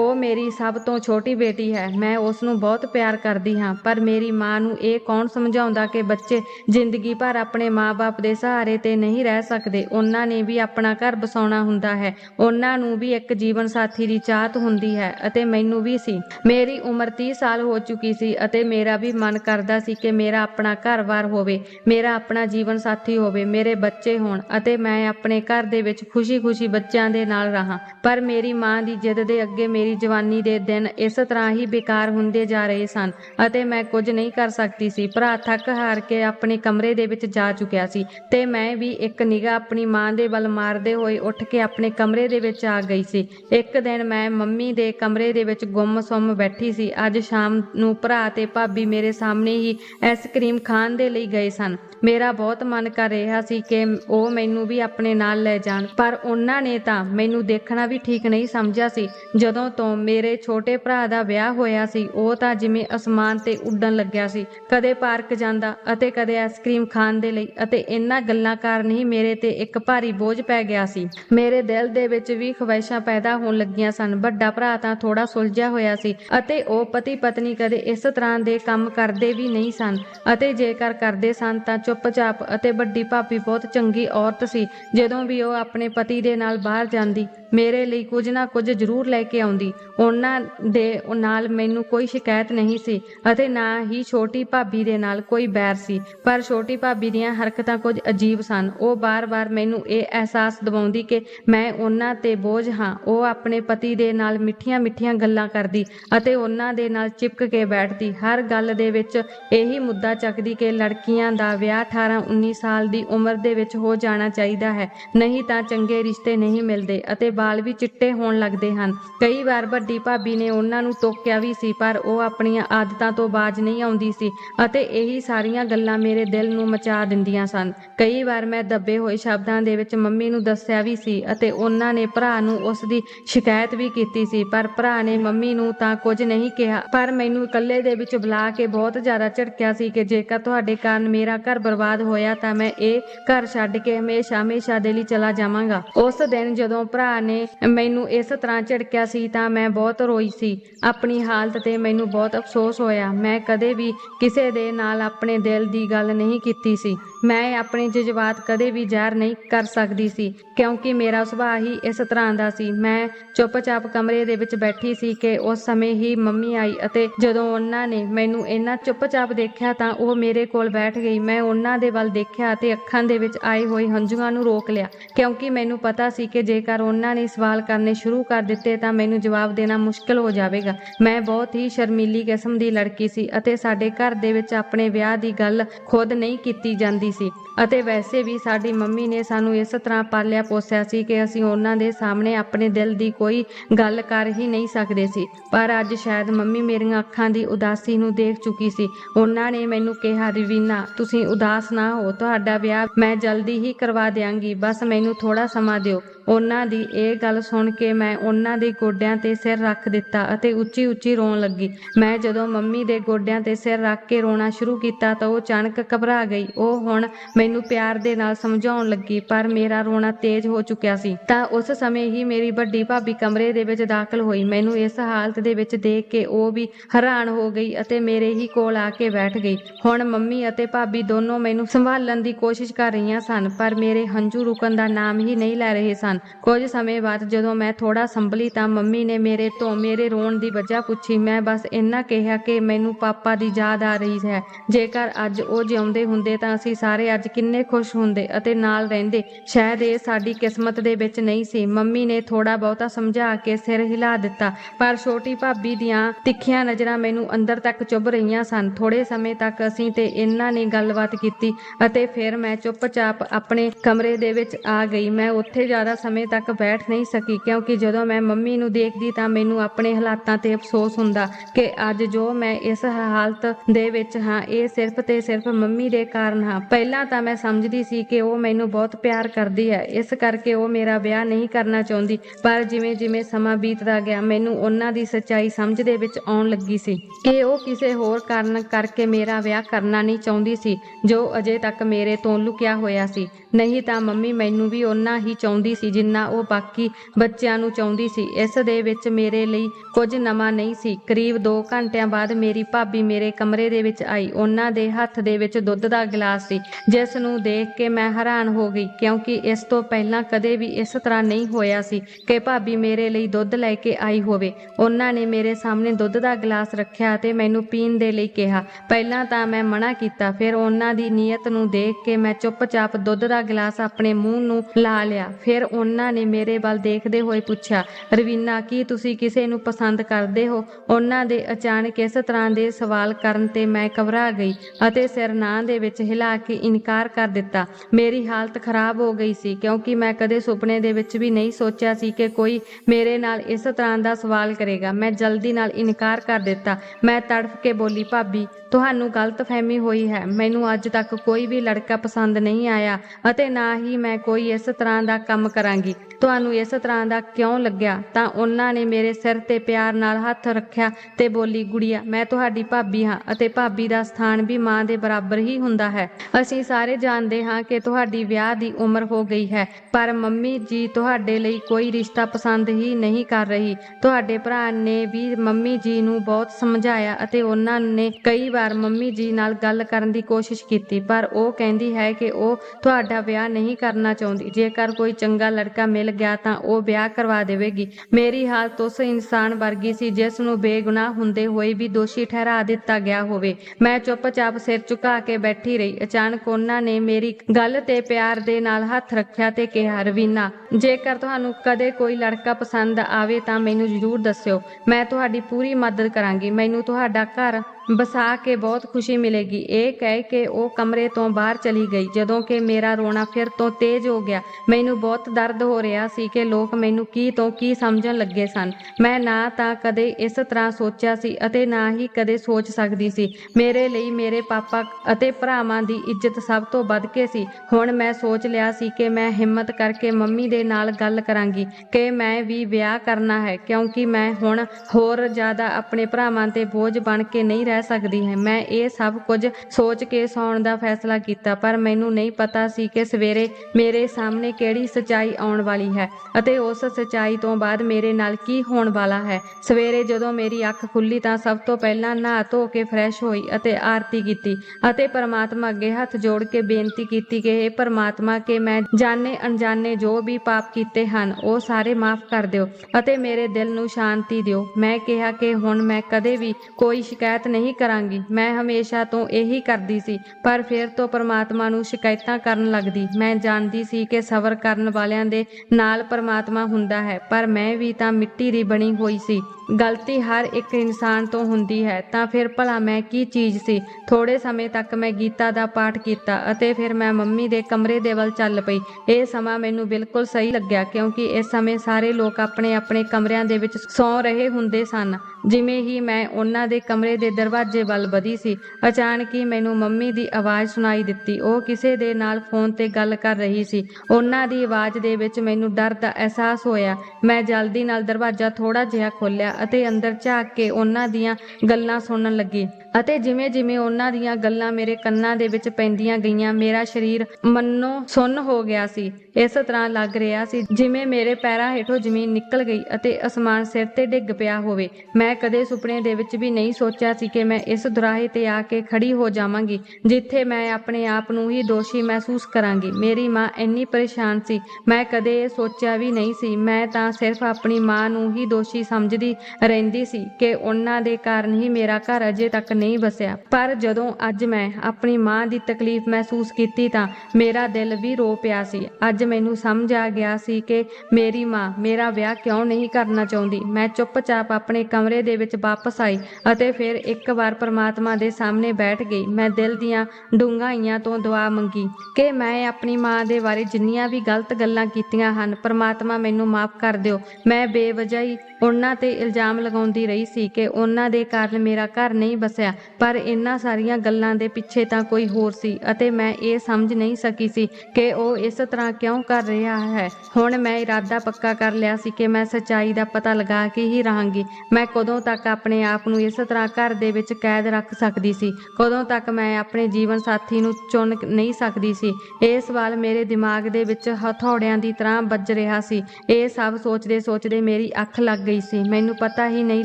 ਉਹ ਮੇਰੀ ਸਭ ਤੋਂ ਛੋਟੀ ਬੇਟੀ ਹੈ। ਮੈਂ ਉਸ ਨੂੰ ਬਹੁਤ ਪਿਆਰ ਕਰਦੀ ਹਾਂ, ਪਰ ਮੇਰੀ ਮਾਂ ਨੂੰ ਇਹ ਕੌਣ ਸਮਝਾਉਂਦਾ ਕਿ ਬੱਚੇ ਜ਼ਿੰਦਗੀ ਭਰ ਆਪਣੇ ਮਾਪੇ ਦੇ ਸਹਾਰੇ ਤੇ ਨਹੀਂ ਰਹਿ ਸਕਦੇ? ਉਹਨਾਂ ਨੇ ਵੀ ਆਪਣਾ ਘਰ ਬਸਾਉਣਾ ਹੁੰਦਾ ਹੈ। ਉਹਨਾਂ ਨੂੰ ਵੀ ਇੱਕ ਜੀਵਨ ਸਾਥੀ ਦੀ ਚਾਹਤ ਹੁੰਦੀ ਹੈ ਅਤੇ ਮੈਨੂੰ ਵੀ ਸੀ। ਮੇਰੀ ਉਮਰ 30 ਸਾਲ ਹੋ ਚੁੱਕੀ ਸੀ ਅਤੇ ਮੇਰਾ ਵੀ ਮਨ ਕਰਦਾ ਸੀ ਕਿ ਮੇਰਾ ਆਪਣਾ ਘਰ-ਬਾਰ ਹੋਵੇ, ਮੇਰਾ ਆਪਣਾ ਜੀਵਨ ਸਾਥੀ ਹੋਵੇ, ਮੇਰੇ ਬੱਚੇ ਹੋਣ ਅਤੇ ਮੈਂ ਆਪਣੇ ਘਰ ਦੇ ਵਿੱਚ ਖੁਸ਼ੀ-ਖੁਸ਼ੀ ਬੱਚਿਆਂ ਦੇ ਨਾਲ ਰਹਾ। ਪਰ ਮੇਰੀ ਮਾਂ ਦੀ ਜਿੱਦ ਦੇ ਅੱਗੇ ਮੇਰੀ ਜਵਾਨੀ ਦੇ ਦਿਨ ਇਸ ਤਰ੍ਹਾਂ ਹੀ ਬੇਕਾਰ ਹੁੰਦੇ ਜਾ ਰਹੇ ਸਨ ਅਤੇ ਮੈਂ ਕੁਝ ਨਹੀਂ ਕਰ ਸਕਦੀ ਸੀ। ਭਰਾ ਥੱਕ ਹਾਰ ਕੇ ਆਪਣੇ ਕਮਰੇ ਦੇ ਵਿੱਚ ਜਾ ਚੁੱਕਿਆ ਸੀ ਤੇ ਮੈਂ ਵੀ ਇੱਕ ਨਿਗਾਹ ਆਪਣੀ ਮਾਂ ਦੇ ਵੱਲ ਮਾਰਦੇ ਹੋਏ ਉੱਠ ਕੇ ਆਪਣੇ ਕਮਰੇ ਦੇ ਵਿੱਚ ਆ ਗਈ ਸੀ। ਇੱਕ ਦਿਨ ਮੈਂ ਮੰਮੀ ਦੇ ਕਮਰੇ ਦੇ ਵਿੱਚ ਗੁੰਮ-ਸੁੰਮ ਬੈਠੀ ਸੀ। ਅੱਜ ਸ਼ਾਮ ਨੂੰ ਭਰਾ ਤੇ ਭਾਬੀ ਮੇਰੇ ਸਾਹਮਣੇ ਹੀ ਆਈਸਕ੍ਰੀਮ ਖਾਣ ਦੇ ਲਈ ਗਏ ਸਨ। ਮੇਰਾ ਬਹੁਤ ਮਨ ਕਰ ਰਿਹਾ ਸੀ ਕਿ ਉਹ ਮੈਨੂੰ ਵੀ ਆਪਣੇ ਨਾਲ ਲੈ ਜਾਣ। ਪਰ ਉਹਨਾਂ ਨੇ ਤਾਂ ਮੈਨੂੰ ਦੇਖਣਾ ਵੀ ਠੀਕ ਨਹੀਂ ਸਮਝਿਆ ਸੀ। ਜਦੋਂ ਤੋਂ ਮੇਰੇ ਛੋਟੇ ਭਰਾ ਦਾ ਵਿਆਹ ਹੋਇਆ ਸੀ, ਉਹ ਤਾਂ ਜਿਵੇਂ ਅਸਮਾਨ ਤੇ ਉੱਡਣ ਲੱਗਿਆ ਸੀ। ਕਦੇ ਪਾਰਕ ਜਾਂਦਾ ਅਤੇ ਕਦੇ ਆਈਸਕ੍ਰੀਮ ਖਾਣ ਦੇ ਲਈ ਅਤੇ ਇਹਨਾਂ ਗੱਲਾਂ ਕਾਰਨ ਹੀ ਮੇਰੇ ਤੇ ਇੱਕ ਭਾਰੀ ਬੋਝ ਪੈ ਗਿਆ ਸੀ। ਮੇਰੇ ਦਿਲ ਦੇ ਵਿੱਚ ਵੀ ਖਵਾਇਸ਼ਾਂ ਪੈਦਾ ਹੋਣ ਲੱਗੀਆਂ ਸਨ। ਵੱਡਾ ਭਰਾ ਤਾਂ ਥੋੜਾ ਸੁਲਝਿਆ ਹੋਇਆ ਸੀ ਅਤੇ ਉਹ ਪਤੀ ਪਤਨੀ ਕਦੇ ਇਸ ਤਰ੍ਹਾਂ ਦੇ ਕੰਮ ਕਰਦੇ ਵੀ ਨਹੀਂ ਸਨ ਅਤੇ ਜੇਕਰ ਕਰਦੇ ਸਨ ਤਾਂ ਚੁੱਪਚਾਪ ਅਤੇ ਵੱਡੀ ਭਾਬੀ ਬਹੁਤ ਚੰਗੀ ਔਰਤ ਸੀ। ਜਦੋਂ ਵੀ ਉਹ ਆਪਣੇ ਪਤੀ ਦੇ ਨਾਲ ਬਾਹਰ ਜਾਂਦੀ, ਮੇਰੇ ਲਈ ਕੁਝ ਨਾ ਕੁਝ ਜ਼ਰੂਰ ਲੈ ਕੇ ਆਉਂਦੀ। ਉਹਨਾਂ ਦੇ ਨਾਲ ਮੈਨੂੰ ਕੋਈ ਸ਼ਿਕਾਇਤ ਨਹੀਂ ਸੀ ਅਤੇ ਨਾ ਹੀ ਛੋਟੀ ਭਾਬੀ ਦੇ ਨਾਲ ਕੋਈ ਬੈਰ ਸੀ। ਪਰ ਛੋਟੀ ਭਾਬੀ ਦੀਆਂ ਹਰਕਤਾਂ ਕੁਝ ਅਜੀਬ ਸਨ। ਉਹ ਬਾਰ-ਬਾਰ ਮੈਨੂੰ ਇਹ ਅਹਿਸਾਸ ਦਿਵਾਉਂਦੀ ਕਿ ਮੈਂ ਉਹਨਾਂ ਤੇ ਬੋਝ ਹਾਂ। ਉਹ ਆਪਣੇ ਪਤੀ ਦੇ ਨਾਲ ਮਿੱਠੀਆਂ-ਮਿੱਠੀਆਂ ਗੱਲਾਂ ਕਰਦੀ ਅਤੇ ਉਹਨਾਂ ਦੇ ਨਾਲ ਚਿਪਕ ਕੇ ਬੈਠਦੀ। ਹਰ ਗੱਲ ਦੇ ਵਿੱਚ ਇਹੀ ਮੁੱਦਾ ਚੱਕਦੀ ਕਿ ਲੜਕੀਆਂ ਦਾ ਵਿਆਹ 18-19 ਸਾਲ ਦੀ ਉਮਰ ਦੇ ਵਿੱਚ ਹੋ ਜਾਣਾ ਚਾਹੀਦਾ ਹੈ। ਨਹੀਂ ਤਾਂ ਚੰਗੇ ਰਿਸ਼ਤੇ ਨਹੀਂ ਮਿਲਦੇ ਅਤੇ ਵਾਲ ਵੀ ਚਿੱਟੇ ਹੋਣ ਲੱਗਦੇ ਹਨ। ਕਈ ਵਾਰ ਵੱਡੀ ਭਾਬੀ ਨੇ ਉਹਨਾਂ ਨੂੰ ਟੋਕਿਆ ਵੀ ਸੀ, ਪਰ ਉਹ ਆਪਣੀਆਂ ਆਦਤਾਂ ਤੋਂ ਬਾਜ ਨਹੀਂ ਆਉਂਦੀ ਸੀ ਅਤੇ ਇਹੀ ਸਾਰੀਆਂ ਗੱਲਾਂ ਮੇਰੇ ਦਿਲ ਨੂੰ ਮਚਾ ਦਿੰਦੀਆਂ ਸਨ। ਕਈ ਵਾਰ ਮੈਂ ਦੱਬੇ ਹੋਏ ਸ਼ਬਦਾਂ ਦੇ ਵਿੱਚ ਮੰਮੀ ਨੂੰ ਦੱਸਿਆ ਵੀ ਸੀ ਅਤੇ ਉਹਨਾਂ ਨੇ ਭਰਾ ਨੂੰ ਉਸ ਦੀ ਸ਼ਿਕਾਇਤ ਵੀ ਕੀਤੀ ਸੀ, ਪਰ ਭਰਾ ਨੇ ਮੰਮੀ ਨੂੰ ਤਾਂ ਕੁਝ ਨਹੀਂ ਕਿਹਾ। ਪਰ ਮੈਨੂੰ ਇਕੱਲੇ ਦੇ ਵਿੱਚ ਬੁਲਾ ਕੇ ਬਹੁਤ ਜ਼ਿਆਦਾ ਝਟਕਿਆ ਸੀ ਕਿ ਜੇਕਰ ਤੁਹਾਡੇ ਕਾਰਨ ਮੇਰਾ ਘਰ ਬਰਬਾਦ ਹੋਇਆ ਤਾਂ ਮੈਂ ਇਹ ਘਰ ਛੱਡ ਕੇ ਹਮੇਸ਼ਾ ਹਮੇਸ਼ਾ ਦੇ ਲਈ ਚਲਾ ਜਾਵਾਂਗਾ। ਉਸ ਦਿਨ ਜਦੋਂ ਭਰਾ ਨੇ ਮੈਨੂੰ ਇਸ ਤਰ੍ਹਾਂ ਝਿੜਕਿਆ ਸੀ ਤਾਂ ਮੈਂ ਬਹੁਤ ਰੋਈ ਸੀ। ਆਪਣੀ ਹਾਲਤ ਤੇ ਮੈਨੂੰ ਬਹੁਤ ਅਫਸੋਸ ਹੋਇਆ। ਮੈਂ ਕਦੇ ਵੀ ਕਿਸੇ ਦੇ ਨਾਲ ਆਪਣੇ ਦਿਲ ਦੀ ਗੱਲ ਨਹੀਂ ਕੀਤੀ ਸੀ। ਮੈਂ ਆਪਣੇ ਜਜ਼ਬਾਤ ਕਦੇ ਵੀ ਜ਼ਾਹਰ ਨਹੀਂ ਕਰ ਸਕਦੀ ਸੀ, ਕਿਉਂਕਿ ਮੇਰਾ ਸੁਭਾਅ ਹੀ ਇਸ ਤਰ੍ਹਾਂ ਦਾ ਸੀ। ਮੈਂ ਚੁੱਪਚਾਪ ਕਮਰੇ ਦੇ ਵਿੱਚ ਬੈਠੀ ਸੀ ਕਿ ਉਸ ਸਮੇਂ ਹੀ ਮੰਮੀ ਆਈ ਅਤੇ ਜਦੋਂ ਉਹਨਾਂ ਨੇ ਮੈਨੂੰ ਇੰਨਾ ਚੁੱਪਚਾਪ ਦੇਖਿਆ ਤਾਂ ਉਹ ਮੇਰੇ ਕੋਲ ਬੈਠ ਗਈ। ਮੈਂ ਉਹਨਾਂ ਦੇ ਵੱਲ ਦੇਖਿਆ ਅਤੇ ਅੱਖਾਂ ਦੇ ਵਿੱਚ ਆਏ ਹੋਏ ਹੰਝੂਆਂ ਨੂੰ ਰੋਕ ਲਿਆ, ਕਿਉਂਕਿ ਮੈਨੂੰ ਪਤਾ ਸੀ ਕਿ ਜੇਕਰ ਉਹਨਾਂ ਨੇ ਸਵਾਲ ਕਰਨੇ ਸ਼ੁਰੂ ਕਰ ਦਿੱਤੇ ਤਾਂ ਮੈਨੂੰ ਜਵਾਬ ਦੇਣਾ ਮੁਸ਼ਕਲ ਹੋ ਜਾਵੇਗਾ। ਮੈਂ ਬਹੁਤ ਹੀ ਸ਼ਰਮੀਲੀ ਕਿਸਮ ਦੀ ਲੜਕੀ ਸੀ ਅਤੇ ਸਾਡੇ ਘਰ ਦੇ ਵਿੱਚ ਆਪਣੇ ਵਿਆਹ ਦੀ ਗੱਲ ਖੁਦ ਨਹੀਂ ਕੀਤੀ ਜਾਂਦੀ ਸੀ। ਅਤੇ ਵੈਸੇ ਵੀ ਸਾਡੀ ਮੰਮੀ ਨੇ ਸਾਨੂੰ ਇਸ ਤਰ੍ਹਾਂ ਪਾਲਿਆ ਪੋਸਿਆ ਸੀ ਕਿ ਅਸੀਂ ਉਹਨਾਂ ਦੇ ਸਾਹਮਣੇ ਆਪਣੇ ਦਿਲ ਦੀ ਕੋਈ ਗੱਲ ਕਰ ਹੀ ਨਹੀਂ ਸਕਦੇ ਸੀ। ਪਰ ਅੱਜ ਸ਼ਾਇਦ ਮੰਮੀ ਮੇਰੀਆਂ ਅੱਖਾਂ ਦੀ ਉਦਾਸੀ ਨੂੰ ਦੇਖ ਚੁੱਕੀ ਸੀ। ਉਹਨਾਂ ਨੇ ਮੈਨੂੰ ਕਿਹਾ, ਰਵੀਨਾ, ਤੁਸੀਂ ਉਦਾਸ ਨਾ ਹੋ। ਤੁਹਾਡਾ ਵਿਆਹ ਮੈਂ ਜਲਦੀ ਹੀ ਕਰਵਾ ਦਿਆਂਗੀ। ਬਸ ਮੈਨੂੰ ਥੋੜਾ ਸਮਾਂ ਦਿਓ। ਉਹਨਾਂ ਦੀ ਇਹ ਗੱਲ ਸੁਣ ਕੇ ਮੈਂ ਉਹਨਾਂ ਦੇ ਗੋਡਿਆਂ ਤੇ ਸਿਰ ਰੱਖ ਦਿੱਤਾ ਅਤੇ ਉੱਚੀ ਉੱਚੀ ਰੋਣ ਲੱਗੀ। ਮੈਂ ਜਦੋਂ ਮੰਮੀ ਦੇ ਗੋਡਿਆਂ ਤੇ ਸਿਰ ਰੱਖ ਕੇ ਰੋਣਾ ਸ਼ੁਰੂ ਕੀਤਾ ਤਾਂ ਉਹ ਅਚਾਨਕ ਘਬਰਾ ਗਈ। ਉਹ ਹੁਣ ਮੈਨੂੰ ਪਿਆਰ ਦੇ ਨਾਲ ਸਮਝਾਉਣ ਲੱਗੀ, ਪਰ ਮੇਰਾ ਰੋਣਾ ਤੇਜ਼ ਹੋ ਚੁੱਕਿਆ ਸੀ। ਤਾਂ ਉਸ ਸਮੇਂ ਹੀ ਮੇਰੀ ਵੱਡੀ ਭਾਬੀ ਕਮਰੇ ਦੇ ਵਿੱਚ ਦਾਖਲ ਹੋਈ। ਮੈਨੂੰ ਇਸ ਹਾਲਤ ਦੇ ਵਿੱਚ ਦੇਖ ਕੇ ਉਹ ਵੀ ਹੈਰਾਨ ਹੋ ਗਈ ਅਤੇ ਮੇਰੇ ਹੀ ਕੋਲ ਆ ਕੇ ਬੈਠ ਗਈ। ਹੁਣ ਮੰਮੀ ਅਤੇ ਭਾਬੀ ਦੋਨੋਂ ਮੈਨੂੰ ਸੰਭਾਲਣ ਦੀ ਕੋਸ਼ਿਸ਼ ਕਰ ਰਹੀਆਂ ਸਨ, ਪਰ ਮੇਰੇ ਹੰਝੂ ਰੁਕਣ ਦਾ ਨਾਮ ਹੀ ਨਹੀਂ ਲੈ ਰਹੇ ਸਨ। ਕੁਝ ਸਮੇਂ ਬਾਅਦ ਜਦੋਂ ਮੈਂ ਥੋੜਾ ਸੰਭਲੀ ਤਾਂ ਮੰਮੀ ਨੇ ਮੇਰੇ ਤੋਂ ਮੇਰੇ ਰੋਣ ਦੀ ਵਜ੍ਹਾ ਪੁੱਛੀ। ਮੈਂ ਬਸ ਇੰਨਾ ਕਿਹਾ ਕਿ ਮੈਨੂੰ ਪਾਪਾ ਦੀ ਯਾਦ ਆ ਰਹੀ ਹੈ। ਜੇਕਰ ਅੱਜ ਉਹ ਜਿਉਂਦੇ ਹੁੰਦੇ ਤਾਂ ਅਸੀਂ ਸਾਰੇ ਅੱਜ ਕਿੰਨੇ ਖੁਸ਼ ਹੁੰਦੇ ਅਤੇ ਨਾਲ ਰਹਿੰਦੇ। ਸ਼ਾਇਦ ਇਹ ਸਾਡੀ ਕਿਸਮਤ ਦੇ ਵਿੱਚ ਨਹੀਂ ਸੀ। ਮੰਮੀ ਨੇ ਥੋੜਾ ਬਹੁਤਾ ਸਮਝਾ ਕੇ ਸਿਰ ਹਿਲਾ ਦਿੱਤਾ, ਪਰ ਛੋਟੀ ਭਾਬੀ ਦੀਆਂ ਤਿੱਖੀਆਂ ਨਜ਼ਰਾਂ ਮੈਨੂੰ ਅੰਦਰ ਤੱਕ ਚੁੱਭ ਰਹੀਆਂ ਸਨ। ਥੋੜੇ ਸਮੇਂ ਤੱਕ ਅਸੀਂ ਤੇ ਇਹਨਾਂ ਨੇ ਗੱਲਬਾਤ ਕੀਤੀ ਅਤੇ ਫਿਰ ਮੈਂ ਚੁੱਪਚਾਪ ਆਪਣੇ ਕਮਰੇ ਦੇ ਵਿੱਚ ਆ ਗਈ। ਮੈਂ ਉੱਥੇ ਜ਼ਿਆਦਾ ਸਮੇਂ ਤੱਕ ਬੈਠ ਨਹੀਂ ਸਕੀ, ਕਿਉਂਕਿ ਜਦੋਂ ਮੈਂ ਮੰਮੀ ਨੂੰ ਦੇਖਦੀ ਤਾਂ ਮੈਨੂੰ ਆਪਣੇ ਹਾਲਾਤਾਂ ਤੇ ਅਫਸੋਸ ਹੁੰਦਾ ਕਿ ਅੱਜ ਜੋ ਮੈਂ ਇਸ ਹਾਲਤ ਦੇ ਵਿੱਚ ਹਾਂ, ਇਹ ਸਿਰਫ ਤੇ ਸਿਰਫ ਮੰਮੀ ਦੇ ਕਾਰਨ ਹਾਂ। ਪਹਿਲਾਂ ਤਾਂ ਮੈਂ ਸਮਝਦੀ ਸੀ ਕਿ ਉਹ ਮੈਨੂੰ ਬਹੁਤ ਪਿਆਰ ਕਰਦੀ ਹੈ, ਇਸ ਕਰਕੇ ਉਹ ਮੇਰਾ ਵਿਆਹ ਨਹੀਂ ਕਰਨਾ ਚਾਹੁੰਦੀ, ਪਰ ਜਿਵੇਂ ਜਿਵੇਂ ਸਮਾਂ ਬੀਤਦਾ ਗਿਆ, ਮੈਨੂੰ ਉਹਨਾਂ ਦੀ ਸੱਚਾਈ ਸਮਝ ਦੇ ਵਿੱਚ ਆਉਣ ਲੱਗੀ ਸੀ ਕਿ ਉਹ ਕਿਸੇ ਹੋਰ ਕਾਰਨ ਕਰਕੇ ਮੇਰਾ ਵਿਆਹ ਕਰਨਾ ਨਹੀਂ ਚਾਹੁੰਦੀ ਸੀ, ਜੋ ਅਜੇ ਤੱਕ ਮੇਰੇ ਤੋਂ ਲੁਕਿਆ ਹੋਇਆ ਸੀ। ਨਹੀਂ ਤਾਂ ਮੰਮੀ ਮੈਨੂੰ ਵੀ ਉਹਨਾਂ ਹੀ ਚਾਹੁੰਦੀ ਸੀ ਸੀ ਜਿੰਨਾ ਉਹ ਬਾਕੀ ਬੱਚਿਆਂ ਨੂੰ ਚਾਹੁੰਦੀ ਸੀ। ਇਸ ਦੇ ਵਿੱਚ ਮੇਰੇ ਲਈ ਕੁਝ ਨਵਾਂ ਨਹੀਂ ਸੀ। ਕਰੀਬ 2 ਘੰਟਿਆਂ ਬਾਅਦ ਮੇਰੀ ਭਾਬੀ ਮੇਰੇ ਕਮਰੇ ਦੇ ਵਿੱਚ ਆਈ। ਉਹਨਾਂ ਦੇ ਹੱਥ ਦੇ ਵਿੱਚ ਦੁੱਧ ਦਾ ਗਲਾਸ ਸੀ, ਜਿਸ ਨੂੰ ਦੇਖ ਕੇ ਮੈਂ ਹੈਰਾਨ ਹੋ ਗਈ, ਕਿਉਂਕਿ ਇਸ ਤੋਂ ਪਹਿਲਾਂ ਕਦੇ ਵੀ ਇਸ ਤਰ੍ਹਾਂ ਨਹੀਂ ਹੋਇਆ ਸੀ ਕਿ ਭਾਬੀ ਮੇਰੇ ਲਈ ਦੁੱਧ ਲੈ ਕੇ ਆਈ ਹੋਵੇ। ਉਹਨਾਂ ਨੇ ਮੇਰੇ ਸਾਹਮਣੇ ਦੁੱਧ ਦਾ ਗਲਾਸ ਰੱਖਿਆ ਤੇ ਮੈਨੂੰ ਪੀਣ ਦੇ ਲਈ ਕਿਹਾ। ਪਹਿਲਾਂ ਤਾਂ ਮੈਂ ਮਨਾ ਕੀਤਾ, ਫਿਰ ਉਹਨਾਂ ਦੀ ਨੀਅਤ ਨੂੰ ਦੇਖ ਕੇ ਮੈਂ ਚੁੱਪਚਾਪ ਦੁੱਧ ਦਾ ਗਲਾਸ ਆਪਣੇ ਮੂੰਹ ਨੂੰ ਲਾ ਲਿਆ। ਫਿਰ ਉਹਨਾਂ ਨੇ ਮੇਰੇ ਵੱਲ ਦੇਖਦੇ ਹੋਏ ਪੁੱਛਿਆ, ਰਵੀਨਾ, ਕੀ ਤੁਸੀਂ ਕਿਸੇ ਨੂੰ ਪਸੰਦ ਕਰਦੇ ਹੋ? ਉਹਨਾਂ ਦੇ ਅਚਾਨਕ ਇਸ ਤਰ੍ਹਾਂ ਦੇ ਸਵਾਲ ਕਰਨ ਤੇ ਮੈਂ ਘਬਰਾ ਗਈ ਅਤੇ ਸਿਰ ਨਾਂ ਦੇ ਵਿੱਚ ਹਿਲਾ ਕੇ ਇਨਕਾਰ ਕਰ ਦਿੱਤਾ। ਮੇਰੀ ਹਾਲਤ ਖਰਾਬ ਹੋ ਗਈ ਸੀ, ਕਿਉਂਕਿ ਮੈਂ ਕਦੇ ਸੁਪਨੇ ਦੇ ਵਿੱਚ ਵੀ ਨਹੀਂ ਸੋਚਿਆ ਸੀ ਕਿ ਕੋਈ ਮੇਰੇ ਨਾਲ ਇਸ ਤਰ੍ਹਾਂ ਦਾ ਸਵਾਲ ਕਰੇਗਾ। ਮੈਂ ਜਲਦੀ ਨਾਲ ਇਨਕਾਰ ਕਰ ਦਿੱਤਾ। ਮੈਂ ਤੜਫ ਕੇ ਬੋਲੀ, ਭਾਬੀ ਤੁਹਾਨੂੰ ਗਲਤਫਹਿਮੀ ਹੋਈ ਹੈ। ਮੈਨੂੰ ਅੱਜ ਤੱਕ ਕੋਈ ਵੀ ਲੜਕਾ ਪਸੰਦ ਨਹੀਂ ਆਇਆ ਅਤੇ ਨਾ ਹੀ ਮੈਂ ਕੋਈ ਇਸ ਤਰ੍ਹਾਂ ਦਾ ਕੰਮ ਕਰਾਂਗੀ। ਤੁਹਾਨੂੰ ਇਸ ਤਰ੍ਹਾਂ ਦਾ ਕਿਉਂ ਲੱਗਿਆ? ਤਾਂ ਉਹਨਾਂ ਨੇ ਮੇਰੇ ਸਿਰ ਤੇ ਪਿਆਰ ਨਾਲ ਹੱਥ ਰੱਖਿਆ ਤੇ ਬੋਲੀ, ਗੁੜੀਆ, ਮੈਂ ਤੁਹਾਡੀ ਭਾਬੀ ਹਾਂ ਅਤੇ ਭਾਬੀ ਦਾ ਸਥਾਨ ਵੀ ਮਾਂ ਦੇ ਬਰਾਬਰ ਹੀ ਹੁੰਦਾ ਹੈ। ਅਸੀਂ ਸਾਰੇ ਜਾਣਦੇ ਹਾਂ ਕਿ ਤੁਹਾਡੀ ਵਿਆਹ ਦੀ ਉਮਰ ਹੋ ਗਈ ਹੈ, ਪਰ ਮੰਮੀ ਜੀ ਤੁਹਾਡੇ ਲਈ ਕੋਈ ਰਿਸ਼ਤਾ ਪਸੰਦ ਹੀ ਨਹੀਂ ਕਰ ਰਹੀ। ਤੁਹਾਡੇ ਭਰਾ ਨੇ ਵੀ ਮੰਮੀ ਜੀ ਨੂੰ ਬਹੁਤ ਸਮਝਾਇਆ ਅਤੇ ਉਹਨਾਂ ਨੇ ਕਈ ਵਾਰ ਮੰਮੀ ਜੀ ਨਾਲ ਗੱਲ ਕਰਨ ਦੀ ਕੋਸ਼ਿਸ਼ ਕੀਤੀ, ਪਰ ਉਹ ਕਹਿੰਦੀ ਹੈ ਕਿ ਉਹ ਤੁਹਾਡਾ ਵਿਆਹ ਨਹੀਂ ਕਰਨਾ ਚਾਹੁੰਦੀ। ਜੇਕਰ ਕੋਈ ਚੰਗਾ ਲੜਕਾ ਮਿਲ ਗਿਆ ਤਾਂ ਉਹ ਵਿਆਹ ਕਰਵਾ ਦੇਵੇਗੀ। ਮੇਰੀ ਹਾਲਤ ਉਸ ਇਨਸਾਨ ਵਰਗੀ ਸੀ, ਜਿਸ ਨੂੰ ਬੇਗੁਨਾਹ ਹੁੰਦੇ ਹੋਏ ਵੀ ਦੋਸ਼ੀ ਠਹਿਰਾ ਦਿੱਤਾ ਗਿਆ ਹੋਵੇ। ਮੈਂ ਚੁੱਪਚਾਪ ਸਿਰ ਝੁਕਾ ਕੇ ਬੈਠੀ ਰਹੀ। ਅਚਾਨਕ ਉਹਨਾਂ ਨੇ ਮੇਰੀ ਗੱਲ ਤੇ ਪਿਆਰ ਦੇ ਨਾਲ ਹੱਥ ਰੱਖਿਆ ਤੇ ਕਿਹਾ, ਰਵੀਨਾ, ਜੇਕਰ ਤੁਹਾਨੂੰ ਕਦੇ ਕੋਈ ਲੜਕਾ ਪਸੰਦ ਆਵੇ ਤਾਂ ਮੈਨੂੰ ਜ਼ਰੂਰ ਦੱਸਿਓ। ਮੈਂ ਤੁਹਾਡੀ ਪੂਰੀ ਮਦਦ ਕਰਾਂਗੀ। ਮੈਨੂੰ ਤੁਹਾਡਾ ਘਰ ਵਸਾ ਕੇ ਬਹੁਤ ਖੁਸ਼ੀ ਮਿਲੇਗੀ। ਇਹ ਕਹਿ ਕੇ ਉਹ ਕਮਰੇ ਤੋਂ ਬਾਹਰ ਚਲੀ ਗਈ। ਜਦੋਂ ਕਿ ਮੇਰਾ ਰੋਣਾ ਫਿਰ ਤੋਂ ਤੇਜ਼ ਹੋ ਗਿਆ। ਮੈਨੂੰ ਬਹੁਤ ਦਰਦ ਹੋ ਰਿਹਾ ਸੀ ਕਿ ਲੋਕ ਮੈਨੂੰ ਕੀ ਤੋਂ ਕੀ ਸਮਝਣ ਲੱਗੇ ਸਨ। ਮੈਂ ਨਾ ਤਾਂ ਕਦੇ ਇਸ ਤਰ੍ਹਾਂ ਸੋਚਿਆ ਸੀ ਅਤੇ ਨਾ ਹੀ ਕਦੇ ਸੋਚ ਸਕਦੀ ਸੀ। ਮੇਰੇ ਲਈ ਮੇਰੇ ਪਾਪਾ ਅਤੇ ਭਰਾਵਾਂ ਦੀ ਇੱਜ਼ਤ ਸਭ ਤੋਂ ਵੱਧ ਕੇ ਸੀ। ਹੁਣ ਮੈਂ ਸੋਚ ਲਿਆ ਸੀ ਕਿ ਮੈਂ ਹਿੰਮਤ ਕਰਕੇ ਮੰਮੀ ਦੇ ਨਾਲ ਗੱਲ ਕਰਾਂਗੀ ਕਿ ਮੈਂ ਵੀ ਵਿਆਹ ਕਰਨਾ ਹੈ ਕਿਉਂਕਿ ਮੈਂ ਹੁਣ ਹੋਰ ਜ਼ਿਆਦਾ ਆਪਣੇ ਭਰਾਵਾਂ ਤੇ ਬੋਝ ਬਣ ਕੇ ਨਹੀਂ ਰਹਿ ਸਕਦੀ ਹੈ। ਮੈਂ ਇਹ ਸਭ ਕੁਝ ਸੋਚ ਕੇ ਸੌਣ ਦਾ ਫੈਸਲਾ ਕੀਤਾ, ਪਰ ਮੈਨੂੰ ਨਹੀਂ ਪਤਾ ਸੀ ਕਿ ਸਵੇਰੇ ਮੇਰੇ ਸਾਹਮਣੇ ਕਿਹੜੀ ਸਚਾਈ ਆਉਣ ਵਾਲੀ ਹੈ ਅਤੇ ਉਸ ਸਚਾਈ ਤੋਂ ਬਾਅਦ ਮੇਰੇ ਨਾਲ ਕੀ ਹੋਣ ਵਾਲਾ ਹੈ। ਸਵੇਰੇ ਜਦੋਂ ਮੇਰੀ ਅੱਖ ਖੁੱਲੀ ਤਾਂ ਸਭ ਤੋਂ ਪਹਿਲਾਂ ਨਹਾ ਧੋ ਕੇ ਫਰੈਸ਼ ਹੋਈ ਅਤੇ ਆਰਤੀ ਕੀਤੀ ਅਤੇ ਪਰਮਾਤਮਾ ਅੱਗੇ ਹੱਥ ਜੋੜ ਕੇ ਬੇਨਤੀ ਕੀਤੀ ਕਿ ਇਹ ਪਰਮਾਤਮਾ, ਕਿ ਮੈਂ ਜਾਣੇ ਅਣਜਾਣੇ ਜੋ ਵੀ ਪਾਪ ਕੀਤੇ ਹਨ, ਉਹ ਸਾਰੇ ਮਾਫ ਕਰ ਦਿਓ ਅਤੇ ਮੇਰੇ ਦਿਲ ਨੂੰ ਸ਼ਾਂਤੀ ਦਿਓ। ਮੈਂ ਕਿਹਾ ਕਿ ਹੁਣ ਮੈਂ ਕਦੇ ਵੀ ਕੋਈ ਸ਼ਿਕਾਇਤ ਨਹੀਂ ਕਰਾਂਗੀ। ਮੈਂ ਹਮੇਸ਼ਾ ਤੋਂ ਇਹੀ ਕਰਦੀ ਸੀ, ਪਰ ਫਿਰ ਤੋਂ ਪਰਮਾਤਮਾ ਨੂੰ ਸ਼ਿਕਾਇਤਾਂ ਕਰਨ ਲੱਗਦੀ। ਮੈਂ ਜਾਣਦੀ ਸੀ ਕਿ ਸਬਰ ਕਰਨ ਵਾਲਿਆਂ ਦੇ ਨਾਲ ਪਰਮਾਤਮਾ ਹੁੰਦਾ ਹੈ, ਪਰ ਮੈਂ ਵੀ ਤਾਂ ਮਿੱਟੀ ਦੀ ਬਣੀ ਹੋਈ ਸੀ। ਗਲਤੀ ਹਰ ਇੱਕ ਇਨਸਾਨ ਤੋਂ ਹੁੰਦੀ ਹੈ, ਤਾਂ ਫਿਰ ਭਲਾ ਮੈਂ ਕੀ ਚੀਜ਼ ਸੀ? ਥੋੜੇ ਸਮੇਂ ਤੱਕ ਮੈਂ ਗੀਤਾ ਦਾ ਪਾਠ ਕੀਤਾ ਅਤੇ ਫਿਰ ਮੈਂ ਮੰਮੀ ਦੇ ਕਮਰੇ ਦੇ ਵੱਲ ਚੱਲ ਪਈ। ਇਹ ਸਮਾਂ ਮੈਨੂੰ ਬਿਲਕੁਲ ਸਹੀ ਲੱਗਿਆ, ਕਿਉਂਕਿ ਇਸ ਸਮੇਂ ਸਾਰੇ ਲੋਕ ਆਪਣੇ ਆਪਣੇ ਕਮਰਿਆਂ ਦੇ ਵਿੱਚ ਸੌਂ ਰਹੇ ਹੁੰਦੇ ਸਨ। ਜਿਵੇਂ ਹੀ ਮੈਂ ਉਹਨਾਂ ਦੇ ਕਮਰੇ ਦੇ ਦਰਵਾਜ਼ੇ ਵੱਲ ਵਧੀ ਸੀ, ਅਚਾਨਕ ਹੀ ਮੈਨੂੰ ਮੰਮੀ ਦੀ ਆਵਾਜ਼ ਸੁਣਾਈ ਦਿੱਤੀ। ਉਹ ਕਿਸੇ ਦੇ ਨਾਲ ਫੋਨ ਤੇ ਗੱਲ ਕਰ ਰਹੀ ਸੀ। ਉਹਨਾਂ ਦੀ ਆਵਾਜ਼ ਦੇ ਵਿੱਚ ਮੈਨੂੰ ਡਰ ਦਾ ਅਹਿਸਾਸ ਹੋਇਆ। ਮੈਂ ਜਲਦੀ ਨਾਲ ਦਰਵਾਜ਼ਾ ਥੋੜਾ ਜਿਹਾ ਖੋਲ੍ਹਿਆ ਅਤੇ ਅੰਦਰ ਝਾਕ ਕੇ ਉਹਨਾਂ ਦੀਆਂ ਗੱਲਾਂ ਸੁਣਨ ਲੱਗੀ। ਅਤੇ ਜਿਵੇਂ ਜਿਵੇਂ ਉਹਨਾਂ ਦੀਆਂ ਗੱਲਾਂ ਮੇਰੇ ਕੰਨਾਂ ਦੇ ਵਿੱਚ ਪੈਂਦੀਆਂ ਗਈਆਂ, ਮੇਰਾ ਸਰੀਰ ਮੰਨੋ ਸੁੰਨ ਹੋ ਗਿਆ ਸੀ। ਇਸ ਤਰ੍ਹਾਂ ਲੱਗ ਰਿਹਾ ਸੀ ਜਿਵੇਂ ਮੇਰੇ ਪੈਰਾਂ ਹੇਠੋਂ ਜ਼ਮੀਨ ਨਿਕਲ ਗਈ ਅਤੇ ਅਸਮਾਨ ਸਿਰ ਤੇ ਡਿੱਗ ਪਿਆ ਹੋਵੇ। ਮੈਂ ਮੈਂ ਕਦੇ ਸੁਪਨੇ ਦੇ ਵਿੱਚ ਵੀ ਨਹੀਂ ਸੋਚਿਆ ਸੀ ਕਿ ਮੈਂ ਇਸ ਦੁਰਾਹੇ ਤੇ ਆ ਕੇ ਖੜੀ ਹੋ ਜਾਵਾਂਗੀ, ਜਿੱਥੇ ਮੈਂ ਆਪਣੇ ਆਪ ਨੂੰ ਹੀ ਦੋਸ਼ੀ ਮਹਿਸੂਸ ਕਰਾਂਗੀ। ਮੇਰੀ ਮਾਂ ਇੰਨੀ ਪਰੇਸ਼ਾਨ ਸੀ, ਮੈਂ ਕਦੇ ਇਹ ਸੋਚਿਆ ਵੀ ਨਹੀਂ ਸੀ। ਮੈਂ ਤਾਂ ਸਿਰਫ ਆਪਣੀ ਮਾਂ ਨੂੰ ਹੀ ਦੋਸ਼ੀ ਸਮਝਦੀ ਰਹਿੰਦੀ ਸੀ ਕਿ ਉਹਨਾਂ ਦੇ ਕਾਰਨ ਹੀ ਮੇਰਾ ਘਰ ਅਜੇ ਤੱਕ ਨਹੀਂ ਵਸਿਆ। ਪਰ ਜਦੋਂ ਅੱਜ ਮੈਂ ਆਪਣੀ ਮਾਂ ਦੀ ਤਕਲੀਫ ਮਹਿਸੂਸ ਕੀਤੀ ਤਾਂ ਮੇਰਾ ਦਿਲ ਵੀ ਰੋ ਪਿਆ ਸੀ। ਅੱਜ ਮੈਨੂੰ ਸਮਝ ਆ ਗਿਆ ਸੀ ਕਿ ਮੇਰੀ ਮਾਂ ਮੇਰਾ ਵਿਆਹ ਕਿਉਂ ਨਹੀਂ ਕਰਨਾ ਚਾਹੁੰਦੀ। ਮੈਂ ਚੁੱਪਚਾਪ ਆਪਣੇ ਕਮਰੇ ਕਮਰੇ ਦੇ ਵਿੱਚ ਵਾਪਸ ਆਈ ਅਤੇ ਫਿਰ ਇੱਕ ਵਾਰ ਪ੍ਰਮਾਤਮਾ ਦੇ ਸਾਹਮਣੇ ਬੈਠ ਗਈ। ਮੈਂ ਦਿਲ ਦੀਆਂ ਡੂੰਘਾਈਆਂ ਤੋਂ ਦੁਆ ਮੰਗੀ ਕਿ ਮੈਂ ਆਪਣੀ ਮਾਂ ਦੇ ਬਾਰੇ ਜਿੰਨੀਆਂ ਵੀ ਗਲਤ ਗੱਲਾਂ ਕੀਤੀਆਂ ਹਨ, ਪ੍ਰਮਾਤਮਾ ਮੈਨੂੰ ਮਾਫ ਕਰ ਦਿਓ। ਮੈਂ ਬੇਵਜ੍ਹਾ ਹੀ ਉਹਨਾਂ ਤੇ ਇਲਜ਼ਾਮ ਲਗਾਉਂਦੀ ਰਹੀ ਸੀ ਕਿ ਉਹਨਾਂ ਦੇ ਕਾਰਨ ਮੇਰਾ ਘਰ ਨਹੀਂ ਬਸਿਆ, ਪਰ ਇਹਨਾਂ ਸਾਰੀਆਂ ਗੱਲਾਂ ਦੇ ਪਿੱਛੇ ਤਾਂ ਕੋਈ ਹੋਰ ਸੀ ਅਤੇ ਮੈਂ ਇਹ ਸਮਝ ਨਹੀਂ ਸਕੀ ਸੀ ਕਿ ਉਹ ਇਸ ਤਰ੍ਹਾਂ ਕਿਉਂ ਕਰ ਰਿਹਾ ਹੈ। ਹੁਣ ਮੈਂ ਇਰਾਦਾ ਪੱਕਾ ਕਰ ਲਿਆ ਸੀ ਕਿ ਮੈਂ ਸੱਚਾਈ ਦਾ ਪਤਾ ਲਗਾ ਕੇ ਹੀ ਰਹਾਂਗੀ। ਮੈਂ ਕਦੋਂ ਕਦੋਂ ਤੱਕ ਆਪਣੇ ਆਪ ਨੂੰ ਇਸ ਤਰ੍ਹਾਂ ਘਰ ਦੇ ਵਿੱਚ ਕੈਦ ਰੱਖ ਸਕਦੀ ਸੀ? ਕਦੋਂ ਤੱਕ ਮੈਂ ਆਪਣੇ ਜੀਵਨ ਸਾਥੀ ਨੂੰ ਚੁਣ ਨਹੀਂ ਸਕਦੀ ਸੀ? ਇਹ ਸਵਾਲ ਮੇਰੇ ਦਿਮਾਗ ਦੇ ਵਿੱਚ ਹਥੌੜਿਆਂ ਦੀ ਤਰ੍ਹਾਂ ਵੱਜ ਰਿਹਾ ਸੀ। ਇਹ ਸਭ ਸੋਚਦੇ ਸੋਚਦੇ ਮੇਰੀ ਅੱਖ ਲੱਗ ਗਈ ਸੀ। ਮੈਨੂੰ ਪਤਾ ਹੀ ਨਹੀਂ